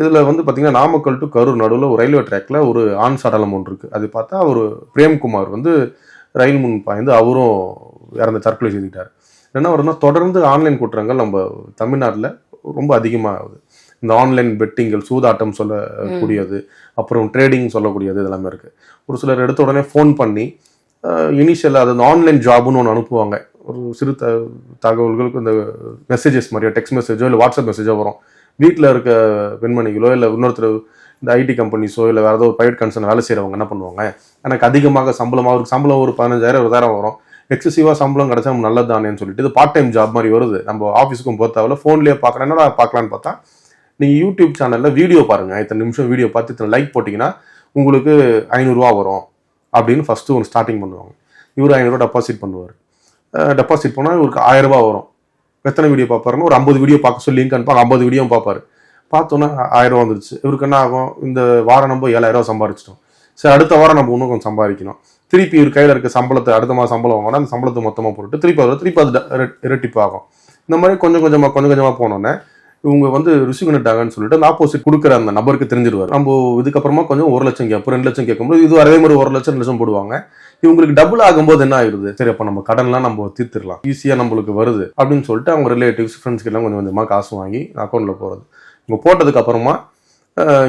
இதில் வந்து பார்த்திங்கன்னா நாமக்கல் டு கரூர் நடுவில் ஒரு ரயில்வே ட்ராக்ல ஒரு ஆண் சடலம் ஒன்று இருக்குது அது பார்த்தா ஒரு பிரேம்குமார் வந்து ரயில் முன் பாய்ந்து அவரும் இறந்து தற்கொலை செய்துக்கிட்டார் என்ன வரும்னா தொடர்ந்து ஆன்லைன் குற்றங்கள் நம்ம தமிழ்நாட்டில் ரொம்ப அதிகமாகுது. இந்த ஆன்லைன் பெட்டிங்கள் சூதாட்டம் சொல்லக்கூடியது அப்புறம் ட்ரேடிங் சொல்லக்கூடியது இதெல்லாமே இருக்குது ஒரு சிலர் எடுத்த உடனே ஃபோன் பண்ணி இனிஷியலாக அது ஆன்லைன் ஜாப்னு ஒன்று அனுப்புவாங்க. ஒரு சிறு த தகவல்களுக்கு இந்த மெசேஜஸ் மாதிரியோ டெக்ஸ்ட் மெசேஜோ இல்லை வாட்ஸ்அப் மெசேஜோ வரும். வீட்டில் இருக்க பெண்மணிகளோ இல்லை இன்னொருத்தர் இந்த ஐடி கம்பெனிஸோ இல்லை வேறு ஏதோ ஒரு ப்ரைவேட் கன்சர்ன் வேலை செய்கிறவங்க என்ன பண்ணுவாங்க? எனக்கு அதிகமாக சம்பளம் ஒரு சம்பளம் ஒரு பதினஞ்சாயிரம் இருபதாயிரம் வரும். எக்ஸசிவாக சம்பளம் கிடைச்சா நம்ம நல்லது தானேன்னு சொல்லிட்டு இது பார்ட் டைம் ஜாப் மாதிரி வருது. நம்ம ஆஃபீஸுக்கும் போத்தாவில் ஃபோன்லேயே பார்க்குறேன். என்னடா பார்க்கலான்னு பார்த்தா நீங்கள் யூடியூப் சேனலில் வீடியோ பாருங்கள் இத்தனை நிமிஷம் வீடியோ பார்த்து இத்தனை லைக் போட்டிங்கன்னா உங்களுக்கு ஐநூறுரூவா வரும் அப்படின்னு ஃபஸ்ட்டு ஒன்று ஸ்டார்டிங் பண்ணுவாங்க. இவர் ஐநூறுரூவா டெபாசிட் பண்ணுவார். டெபாசிட் பண்ணால் இவருக்கு ஆயிரம் வரும். எத்தனை வீடியோ பார்ப்பாருன்னு ஒரு ஐம்பது வீடியோ பார்க்க சொல்லி லிங்க் அனுப்பாங்க ஐம்பது வீடியோ பார்ப்பாரு. பார்த்தோன்னா ஆயிரம் ரூபா வந்துருச்சு. இவருக்கு என்ன ஆகும்? இந்த வாரம் நம்ம ஏழாயிரம் ரூபா சம்பாரிச்சிட்டோம். சரி அடுத்த வாரம் நம்ம இன்னும் கொஞ்சம் சம்பாதிக்கணும். திருப்பி இவர் கையில் இருக்க சம்பளத்தை அடுத்த மாதம் சம்பளம் வாங்கினா அந்த சம்பளத்தை மொத்தமாக போட்டு திருப்பி அதில் திருப்பி அது இர- இரட்டிப்பு ஆகும். இந்த மாதிரி கொஞ்சம் கொஞ்சமாக கொஞ்சம் கொஞ்சமாக போனோன்னே இவங்க வந்து ருசி பண்ணிட்டாங்கன்னு சொல்லிட்டு அந்த ஆப்போசிட் கொடுக்குற அந்த நபருக்கு தெரிஞ்சிருவார். நம்ம இதுக்கப்புறமா கொஞ்சம் ஒரு லட்சம் கேட்போம் ரெண்டு லட்சம் கேட்கும்போது இது அதே மாதிரி ஒரு லட்சம் ரெண்டு லட்சம் போடுவாங்க. இவங்களுக்கு டபுள் ஆகும்போது என்ன ஆகுது சரி அப்போ நம்ம கடன்லாம் நம்ம தீர்த்துடலாம். ஈஸியாக நம்மளுக்கு வருது. அப்படின்னு சொல்லிட்டு அவங்க ரிலேட்டிவ்ஸ் ஃப்ரெண்ட்ஸ்க்கு எல்லாம் கொஞ்சம் கொஞ்சமாக காசு வாங்கி அக்கௌண்ட்டில் போகிறது இவங்க போட்டதுக்கு அப்புறமா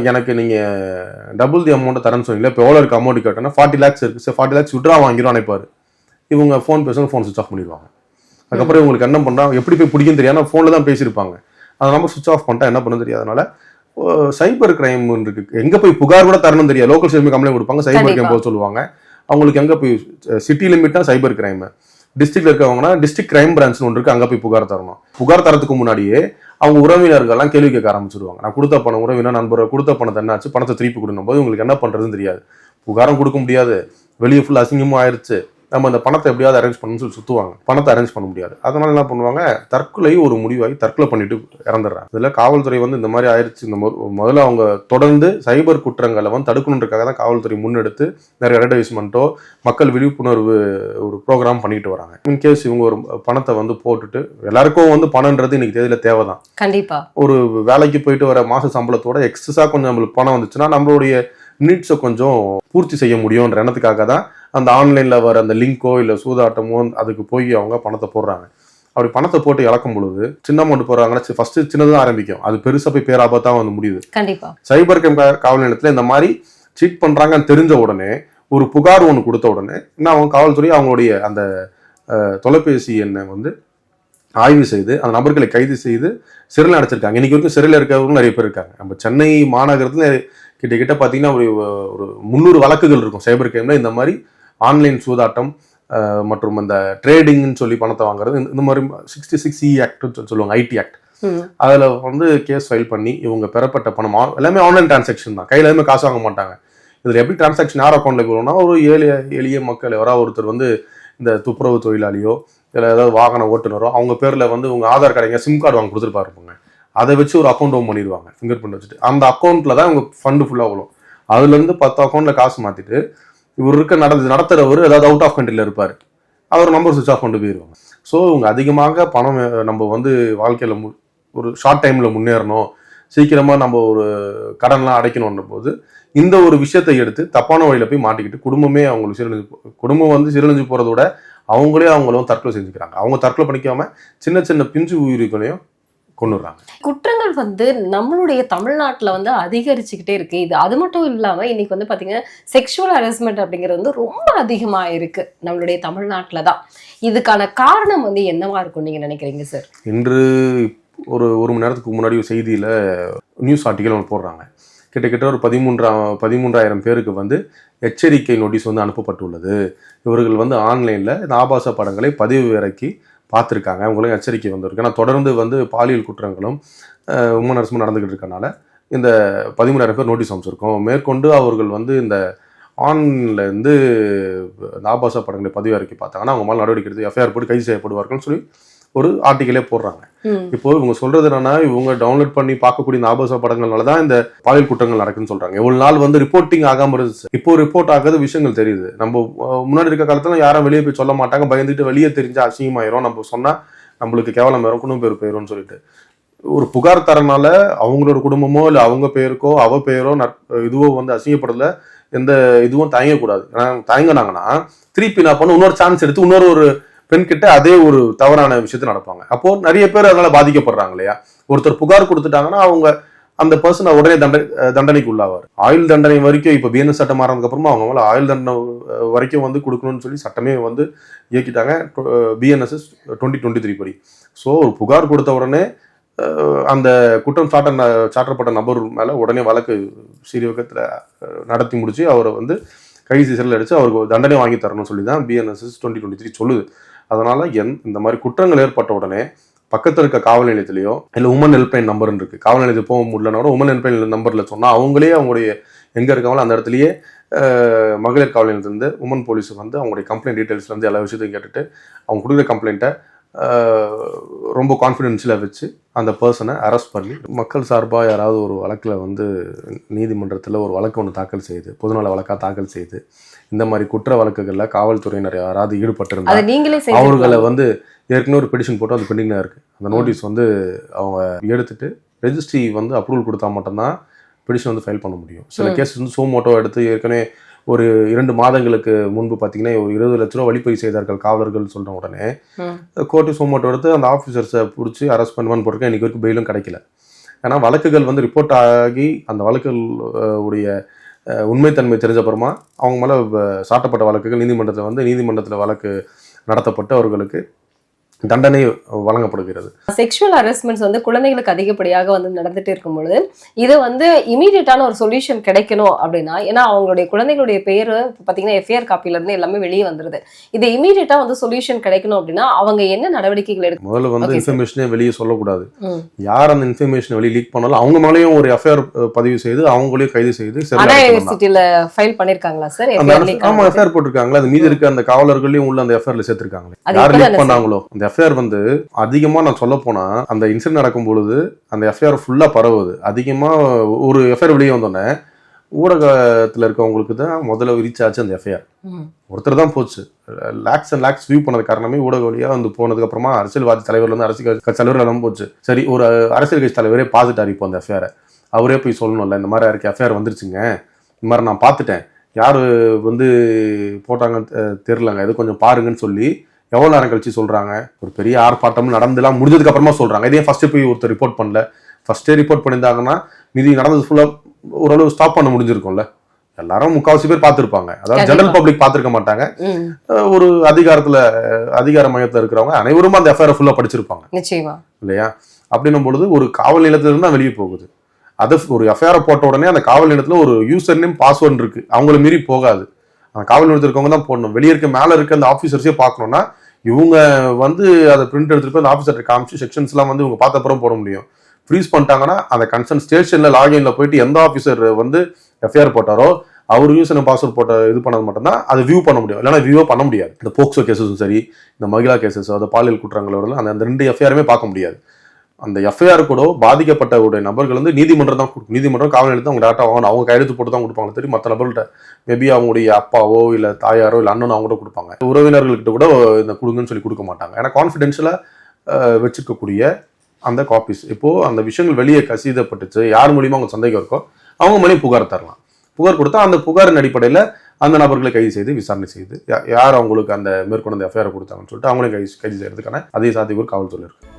எனக்கு நீங்கள் டபுள் தி அமௌண்ட்டை தரேன்னு சொன்னீங்களா இப்போ எவ்வளோ இருக்கு அமௌண்ட் கேட்டோன்னா ஃபார்ட்டி லேக்ஸ் இருக்குது சார். ஃபார்ட்டி லேக்ஸ் விட்ரா வாங்கிடும் அனுப்பாரு. இவங்க ஃபோன் பேசுங்க ஃபோன் சுவிச் ஆஃப் பண்ணிடுவாங்க. அதுக்கப்புறம் இவங்களுக்கு என்ன பண்ணுறாங்க எப்படி போய் பிடிக்கும் தெரியாம ஃபோனில் தான் பேசியிருப்பாங்க. அந்த நம்பர் சுவிச் ஆஃப் பண்ணிட்டா என்ன பண்ண தெரியாதனால சைபர் கிரைம் இருக்கு. எங்க போய் புகார் கூட தரணும் தெரியாது. லோக்கல் ஸ்டேஷன் கம்ப்ளைண்ட் கொடுப்பாங்க சைபர். கிரைம் போக சொல்லுவாங்க. அவங்களுக்கு எங்கே போய் சிட்டி லிமிட்னா சைபர் கிரைமு டிஸ்ட்ரிக்ட்ல இருக்கவங்கன்னா டிஸ்ட்ரிக்ட் கிரைம் பிரான்ச்னு ஒன்று இருக்கு அங்கே போய் புகார் தரணும். புகார் தரத்துக்கு முன்னாடியே அவங்க உறவினர்கள்லாம் கேள்வி கேட்க ஆரம்பிச்சிருவாங்க. நான் கொடுத்த பணம் உறவினர் நண்பர் கொடுத்த பணத்தை என்னாச்சு? பணத்தை திருப்பி கொடுக்கும் போது உங்களுக்கு என்ன பண்ணுறதுன்னு தெரியாது. புகாரம் கொடுக்க முடியாது. வெளியே ஃபுல் அசிங்கமும் ஆயிடுச்சு நம்ம அந்த பணத்தை எப்படியாவது அரேஞ்ச் பண்ணணும்னு சொல்லி சுத்துவாங்க. பணத்தை அரேஞ்ச் பண்ண முடியாது. அதனால என்ன பண்ணுவாங்க? தற்கொலை ஒரு முடிவாகி தற்கொலை பண்ணிட்டு இறந்துடுறாங்க. இதுல காவல்துறை வந்து இந்த மாதிரி ஆயிருச்சு இந்த முதல்ல அவங்க தொடர்ந்து சைபர் குற்றங்களை வந்து தடுக்கணுன்றக்காக தான் காவல்துறை முன்னெடுத்து நிறைய அட்வர்டைஸ்மெண்ட்டோ மக்கள் விழிப்புணர்வு ஒரு ப்ரோக்ராம் பண்ணிட்டு வராங்க. இன்கேஸ் இவங்க ஒரு பணத்தை வந்து போட்டுட்டு எல்லாருக்கும் வந்து பணம்ன்றது இன்னைக்கு தேதியில தேவைதான். கண்டிப்பா. ஒரு வேலைக்கு போயிட்டு வர மாச சம்பளத்தோட எக்ஸஸா கொஞ்சம் நம்மளுக்கு பணம் வந்துச்சுன்னா நம்மளுடைய நீட்ஸை கொஞ்சம் பூர்த்தி செய்ய முடியும்ன்ற எண்ணத்துக்காக தான் அந்த ஆன்லைன்ல வர அந்த லிங்கோ இல்ல சூதாட்டமோ அதுக்கு போய் அவங்க பணத்தை போடுறாங்க. அப்படி பணத்தை போட்டு இழக்கும் பொழுது சின்ன அமௌண்ட் போடுறாங்கன்னா ஃபர்ஸ்ட் சின்னதாக ஆரம்பிக்கும். அது பெருசா போய் பேராபத்தா வந்து முடியுது. கண்டிப்பா. சைபர் கிரைம் காவல் நிலையத்துல இந்த மாதிரி சீட் பண்றாங்கன்னு தெரிஞ்ச உடனே ஒரு புகார் ஒன்று கொடுத்த உடனே என்ன அவங்க காவல்துறை அவங்களுடைய அந்த தொலைபேசி எண்ணை வந்து ஆய்வு செய்து அந்த நபர்களை கைது செய்து சிறையில் அடைச்சிருக்காங்க. இன்னைக்கு வரைக்கும் சிறையில் இருக்கிறவங்களும் நிறைய பேர் இருக்காங்க. நம்ம சென்னை மாநகரத்துல கிட்ட கிட்ட பார்த்தீங்கன்னா ஒரு ஒரு முந்நூறு வழக்குகள் இருக்கும். சைபர் கிரைம்ல இந்த மாதிரி ஆன்லைன் சூதாட்டம் மற்றும் அந்த ட்ரேடிங்னு சொல்லி பணத்தை வாங்குறது இந்த- மாதிரி சிக்ஸ்டி சிக்ஸ் இ ஆக்ட்னு சொல்லுவாங்க ஐடி ஆக்ட் அதில் வந்து கேஸ் ஃபைல் பண்ணி இவங்க பெறப்பட்ட பணம் எல்லாமே ஆன்லைன் டிரான்சாக்ஷன் தான். கையில் எதுவுமே காசு வாங்க மாட்டாங்க. இதில் எப்படி டிரான்சாக்ஷன் யார் அக்கௌண்ட்டில் போகணும்னா ஒரு எளிய எளிய மக்கள் யாராவது ஒருத்தர் வந்து இந்த துப்புரவு தொழிலாளியோ இல்லை ஏதாவது வாகன ஓட்டுநரோ அவங்க பேரில் வந்து உங்கள் ஆதார் கார்டு எங்க சிம் கார்டு வாங்க கொடுத்துருப்பாருப்பாங்க அதை வச்சு ஒரு அக்கௌண்ட் ஓன் பண்ணிடுவாங்க ஃபிங்கர் பிரிண்ட் வச்சுட்டு. அந்த அக்கௌண்ட்டில் தான் இவங்க ஃபண்டு ஃபுல்லாக வரும். அதுலேருந்து பத்து அக்கௌண்ட்டில் காசு மாற்றிட்டு இவர் இருக்க நடந்து நடத்துகிறவர் ஏதாவது அவுட் ஆஃப் கண்ட்ரியில் இருப்பார். அவர் நம்பர் சுவிச் ஆஃப் கொண்டு போயிடுவாங்க ஸோ இவங்க அதிகமாக பணம் நம்ம வந்து வாழ்க்கையில் ஒரு ஷார்ட் டைமில் முன்னேறணும். சீக்கிரமாக நம்ம ஒரு கடன்லாம் அடைக்கணுன்ற போது இந்த ஒரு விஷயத்தை எடுத்து தப்பான வழியில் போய் மாட்டிக்கிட்டு குடும்பமே அவங்களுக்கு சீரழிஞ்சு குடும்பம் வந்து சீரழிஞ்சு போகிறத விட அவங்களே அவங்களும் தற்கொலை செஞ்சுக்கிறாங்க. அவங்க தற்கொலை பண்ணிக்காமல் சின்ன சின்ன பிஞ்சு உயிர்களையும் கொண்டுடுறாங்க குற்றங்கள் வந்து நம்மளுடைய தமிழ்நாட்டுல வந்து அதிகரிச்சுக்கிட்டே இருக்கு. இது அது மட்டும் இல்லாம இன்னைக்கு வந்து பாத்தீங்கன்னா செக்ஷுவல் ஹராஸ்மெண்ட் அப்படிங்கிறது வந்து ரொம்ப அதிகமா இருக்கு நம்மளுடைய தமிழ்நாட்டுல தான். இதுக்கான காரணம் வந்து என்னவா இருக்கும் நீங்க நினைக்கிறீங்க சார் இன்று ஒரு ஒரு மணி நேரத்துக்கு முன்னாடி ஒரு செய்தியில் நியூஸ் ஆர்டிக்கல் ஒன்று போடுறாங்க. கிட்டத்தட்ட ஒரு பதிமூன்றா பதிமூன்றாயிரம் பேருக்கு வந்து எச்சரிக்கை நோட்டீஸ் வந்து அனுப்பப்பட்டுள்ளது. இவர்கள் வந்து ஆன்லைனில் இந்த ஆபாச படங்களை பதிவு இறக்கி பார்த்துருக்காங்க. அவங்களும் எச்சரிக்கை வந்திருக்கு. ஆனால் தொடர்ந்து வந்து பாலியல் குற்றங்களும் உமன் அரசும் நடந்துக்கிட்டு இருக்கனால இந்த பதிமூணாயிரம் பேர் நோட்டீஸ் அமைச்சிருக்கோம் மேற்கொண்டு அவர்கள் வந்து இந்த ஆன்ல இருந்து இந்த ஆபாச படங்களை பதிவு இறக்கி பார்த்தாங்கன்னா அவங்க மேலே நடவடிக்கை எடுத்து எஃப்ஐஆர் போட்டு கைது செய்யப்படுவார்கள்னு சொல்லி ஒரு ஆர்டிக்கலே போடுறாங்க. இப்போ இவங்க சொல்றது என்னன்னா இவங்க டவுன்லோட் பண்ணி பார்க்கக்கூடிய இந்த ஆபாச படங்கள்னால தான் இந்த பாலியல் குற்றங்கள் நடக்குன்னு சொல்றாங்க. எவ்வளவு நாள் வந்து ரிப்போர்ட்டிங் ஆகாம இருந்துச்சு. இப்போ ரிப்போர்ட் ஆகாத விஷயங்கள் தெரியுது. நம்ம முன்னாடி இருக்க காலத்துல யாரும் வெளியே போய் சொல்ல மாட்டாங்க. பயந்துட்டு வெளியே தெரிஞ்சா அசிங்கமாயிரும். நம்ம சொன்னா நம்மளுக்கு கேவலம் குடும்ப பேர் போயிடும்னு சொல்லிட்டு. ஒரு புகார் தரனால அவங்களோட குடும்பமோ இல்லை அவங்க பேருக்கோ அவ பேரோ இதுவோ வந்து அசிங்கப்படுறதுல எந்த இதுவும் தயங்கக்கூடாது. ஏன்னா தயங்கினாங்கன்னா திருப்பி நான் பண்ண இன்னொரு சான்ஸ் எடுத்து இன்னொரு ஒரு பெண்கிட்ட அதே ஒரு தவறான விஷயத்த நடப்பாங்க. அப்போ நிறைய பேர் அதனால பாதிக்கப்படுறாங்க இல்லையா? ஒருத்தர் புகார் கொடுத்துட்டாங்கன்னா அவங்க அந்த பர்சன் உடனே தண்டனை தண்டனைக்கு உள்ளாவார். ஆயுள் தண்டனை வரைக்கும் இப்போ பிஎன்எஸ் சட்டம் மாறினதுக்கு அப்புறமா அவங்க மேல ஆயுள் தண்டனை வரைக்கும் வந்து கொடுக்கணும்னு சொல்லி சட்டமே வந்து இயக்கிட்டாங்க பிஎன்எஸ்எஸ் டுவெண்ட்டி டுவெண்ட்டி த்ரீ படி. ஸோ ஒரு புகார் கொடுத்த உடனே அந்த குற்றம் சாட்ட சாட்டப்பட்ட நபர் மேல உடனே வழக்கு சீரியகத்தில் நடத்தி முடிச்சு அவரை வந்து கைது சிறையில் அடிச்சு அவருக்கு தண்டனை வாங்கி தரணும்னு சொல்லி தான் பிஎன்எஸ்எஸ் டுவெண்ட்டி டுவெண்ட்டி த்ரீ சொல்லுது. அதனால எந் இந்த மாதிரி குற்றங்கள் ஏற்பட்ட உடனே பக்கத்தில் இருக்க காவல் நிலையத்திலையோ இல்லை உமன் ஹெல்ப்லைன் நம்பர்னு இருக்கு. காவல் நிலையத்துக்கு போக முடியலனா கூட உமன் ஹெல்ப்லைன் நம்பரில் சொன்னால் அவங்களே அவங்களுடைய எங்கே இருக்காங்களோ அந்த இடத்துலயே மகளிர் காவல் நிலையத்திலேருந்து உமன் போலீஸுக்கு வந்து அவங்களுடைய கம்ப்ளைண்ட் டீட்டெயில்ஸ்லேருந்து எல்லா விஷயத்தையும் கேட்டுட்டு அவங்க கொடுக்குற கம்ப்ளைண்ட்டை ரொம்ப கான்ஃபிடென்ஷியலாக வச்சு அந்த பர்சனை அரெஸ்ட் பண்ணி மக்கள் சார்பாக யாராவது ஒரு வழக்கில் வந்து நீதிமன்றத்தில் ஒரு வழக்கு ஒன்று தாக்கல் செய்யுது பொதுநல வழக்காக தாக்கல் செய்யுது இந்த மாதிரி குற்ற வழக்குகளில் காவல்துறையினர் யாராவது ஈடுபட்டிருந்தா அதை நீங்களே அவர்களை வந்து ஏற்கனவே ஒரு பெடிஷன் போட்டு அது பெண்டிங்ல இருக்கு. அந்த நோட்டீஸ் வந்து அவங்க எடுத்துட்டு ரெஜிஸ்ட்ரி வந்து அப்ரூவல் கொடுத்தா மட்டும்தான் பெடிஷன் வந்து ஃபைல் பண்ண முடியும். சில. கேஸ் வந்து சோமோட்டோ எடுத்து ஏற்கனவே ஒரு இரண்டு மாதங்களுக்கு முன்பு பார்த்தீங்கன்னா ஒரு இருபது லட்ச ரூபா வழிப்பறி செய்தார்கள் காவலர்கள் சொல்ற உடனே. கோர்ட்டு சோமோட்டோ எடுத்து அந்த ஆஃபீஸர்ஸை பிடிச்சி அரெஸ்ட் பண்ணுவான்னு போட்டிருக்கேன். இன்னைக்கு வரைக்கும் பெயிலும் கிடைக்கல. ஏன்னா வழக்குகள் வந்து ரிப்போர்ட் ஆகி அந்த வழக்குகள் உடைய உண்மைத்தன்மை தெரிஞ்சப்புறமா அவங்க மேலே சாட்டப்பட்ட வழக்குகள் நீதிமன்றத்தில் வந்து நீதிமன்றத்தில் வழக்கு நடத்தப்பட்டு அவர்களுக்கு தண்டனை வழங்கப்படுகிறது செக்ஷுவல் ஹராஸ்மெண்ட்ஸ் வந்து குழந்தைகளுக்கு அதிகப்படியாக வந்து நடந்துட்டு இருக்கும் பொழுது இது வந்து இமீடியட்டான ஒரு சொல்யூஷன் கிடைக்கணும் அப்படின்னா ஏன்னா அவங்களுடைய குழந்தைகளுடைய பேரு பாத்தீங்கன்னா எஃப்ஐஆர் காப்பில இருந்து எல்லாமே வெளியே வந்துருது இது இமீடியட்டா வந்து சொல்யூஷன் கிடைக்கணும் அப்படின்னா அவங்க என்ன நடவடிக்கைகள் எடுக்கணும் முதல்ல வந்து. இன்ஃபர்மேஷனே வெளியே சொல்லக்கூடாது. யார் அந்த இன்ஃபர்மேஷன் வெளியே லீக் பண்ணாலும் அவங்க மேலேயும் ஒரு எஃப்ஐஆர் பதிவு செய்து அவங்களையும் கைது செய்து. யூனிவர்சிட்டியில ஃபைல் பண்ணிருக்காங்களா சார் அந்த எஃப்ஐஆர் போட்டிருக்காங்களா அது மீதி இருக்க அந்த காவலர்களையும் உள்ள அந்த எஃப்ஐஆர்ல சேர்த்திருக்காங்களே யார் லீக்? பண்ணாங்களோ அந்த எஃப்ஐஆர் வந்து அதிகமா நான் சொல்ல போனா அந்த இன்சிடென்ட் நடக்கும் பொழுது அந்த எஃப்ஐஆர் ஃபுல்லா பரவுது. அதிகமா ஒரு எஃப்ஐஆர் வெளியே வந்தோடனே ஊடகத்துல இருக்கவங்களுக்கு தான் முதல்ல ரீச் ஆச்சு அந்த எஃப்ஐஆர். ஒருத்தர் தான் போச்சு. லேக்ஸ் அண்ட் லேக்ஸ் வியூ பண்ணது காரணமே ஊடக வழியா வந்து போனதுக்கு அப்புறமா அரசியல்வாதி தலைவர்ல இருந்து அரசியல் கட்சி தலைவர் எல்லாம் போச்சு. சரி ஒரு அரசியல் கட்சி தலைவரே பார்த்துட்டாரு இப்போ அந்த எஃப்ஐஆர் அவரே போய் சொல்லணும்ல இந்த மாதிரி யாருக்கு எஃப்ஐஆர் வந்துருச்சுங்க? இந்த மாதிரி நான் பார்த்துட்டேன். யார் வந்து போட்டாங்கன்னு தெரிலங்க இது கொஞ்சம் பாருங்கன்னு சொல்லி எவ்வளோ நேரம் கழிச்சு சொல்றாங்க? ஒரு பெரிய ஆர்ப்பாட்டம் நடந்துலாம் முடிஞ்சதுக்கு அப்புறமா சொல்றாங்க. இதே ஃபர்ஸ்ட் போய் ஒருத்தர் ரிப்போர்ட் பண்ணல. ஃபர்ஸ்டே ரிப்போர்ட் பண்ணியிருந்தாங்கன்னா மீதி நடந்தது ஃபுல்லாக ஓரளவு ஸ்டாப் பண்ண முடிஞ்சிருக்கும்ல. எல்லாரும் முக்காவாசி பேர் பார்த்துருப்பாங்க. அதாவது ஜெனரல். பப்ளிக் பார்த்துருக்க மாட்டாங்க. ஒரு அதிகாரத்துல அதிகார மையத்துல இருக்கிறவங்க அனைவரும் அந்த எஃப்ஐஆர் ஃபுல்லா படிச்சிருப்பாங்க. நிச்சயமா. இல்லையா? அப்படின்னும் பொழுது ஒரு காவல் நிலையத்துல இருந்து தான் வெளியே போகுது. அது ஒரு எஃப்ஐஆர் போட்ட உடனே அந்த காவல் நிலையத்துல ஒரு யூசர் நேம் பாஸ்வேர்டு இருக்கு. அவங்கள மீறி போகாது. அந்த காவல் நிலையத்தில் இருக்கவங்க தான் போடணும். வெளியே இருக்க மேல இருக்க அந்த ஆஃபீஸர்ஸே பார்க்கணும்னா இவங்க வந்து அதை பிரிண்ட் எடுத்துட்டு போய் அந்த ஆஃபீஸர்கிட்ட காமிச்சு செக்ஷன்ஸ்லாம் வந்து இவங்க பார்த்தப்புறம் போட முடியும். ஃப்ரீஸ் பண்ணிட்டாங்கன்னா அந்த கன்சர்ன் ஸ்டேஷனில் லாகின்ல போயிட்டு எந்த ஆஃபீஸர் வந்து எஃப்ஐஆர் போட்டாரோ அவர் யூஸ் என்ன பாஸ்வேர்ட் போட்ட இது பண்ணது மட்டும்தான் அதை வியூ பண்ண முடியும். இல்லைனா வியூவோ பண்ண முடியாது. இந்த போக்சோ கேசஸும் சரி இந்த மகிழா கேசஸோ அந்த பாலியல் குற்றங்களோட அந்த ரெண்டு எஃப்ஐஆருமே பார்க்க முடியாது. அந்த எஃப்ஐஆர் கூட பாதிக்கப்பட்டவருடைய நபர்கள் வந்து நீதிமன்றம் தான் கொடுக்கும். நீதிமன்றம் காவல் நிலையத்தை அவங்க டேட்டா வாங்கணும். அவங்க கையெழுத்து போட்டு தான் கொடுப்பாங்க. தெரியும் மற்ற நபர்கள்ட்ட. மேபி அவங்களுடைய அப்பாவோ இல்லை தாயாரோ இல்லை அண்ணனோ அவங்க கூட கொடுப்பாங்க. உறவினர்கள்கிட்ட கூட இந்த கொடுங்கன்னு சொல்லி கொடுக்க மாட்டாங்க. ஏன்னா கான்ஃபிடென்ஷியலாக வச்சிருக்கக்கூடிய அந்த காப்பீஸ் இப்போது அந்த விஷயங்கள் வெளியே கசிதப்பட்டுச்சு யார் மூலியமாக அவங்க சந்தேகம் இருக்கோ அவங்க மூலியம் புகார் தரலாம். புகார் கொடுத்தா அந்த புகாரின் அடிப்படையில் அந்த நபர்களை கைது செய்து விசாரணை செய்து யார் அவங்களுக்கு அந்த மேற்கொண்டு எஃப்ஐஆர் கொடுத்தாங்கன்னு சொல்லிட்டு அவங்களையும் கைது கைது செய்யறதுக்கான அதே சாத்தியக்கூறு காவல்துறை இருக்குது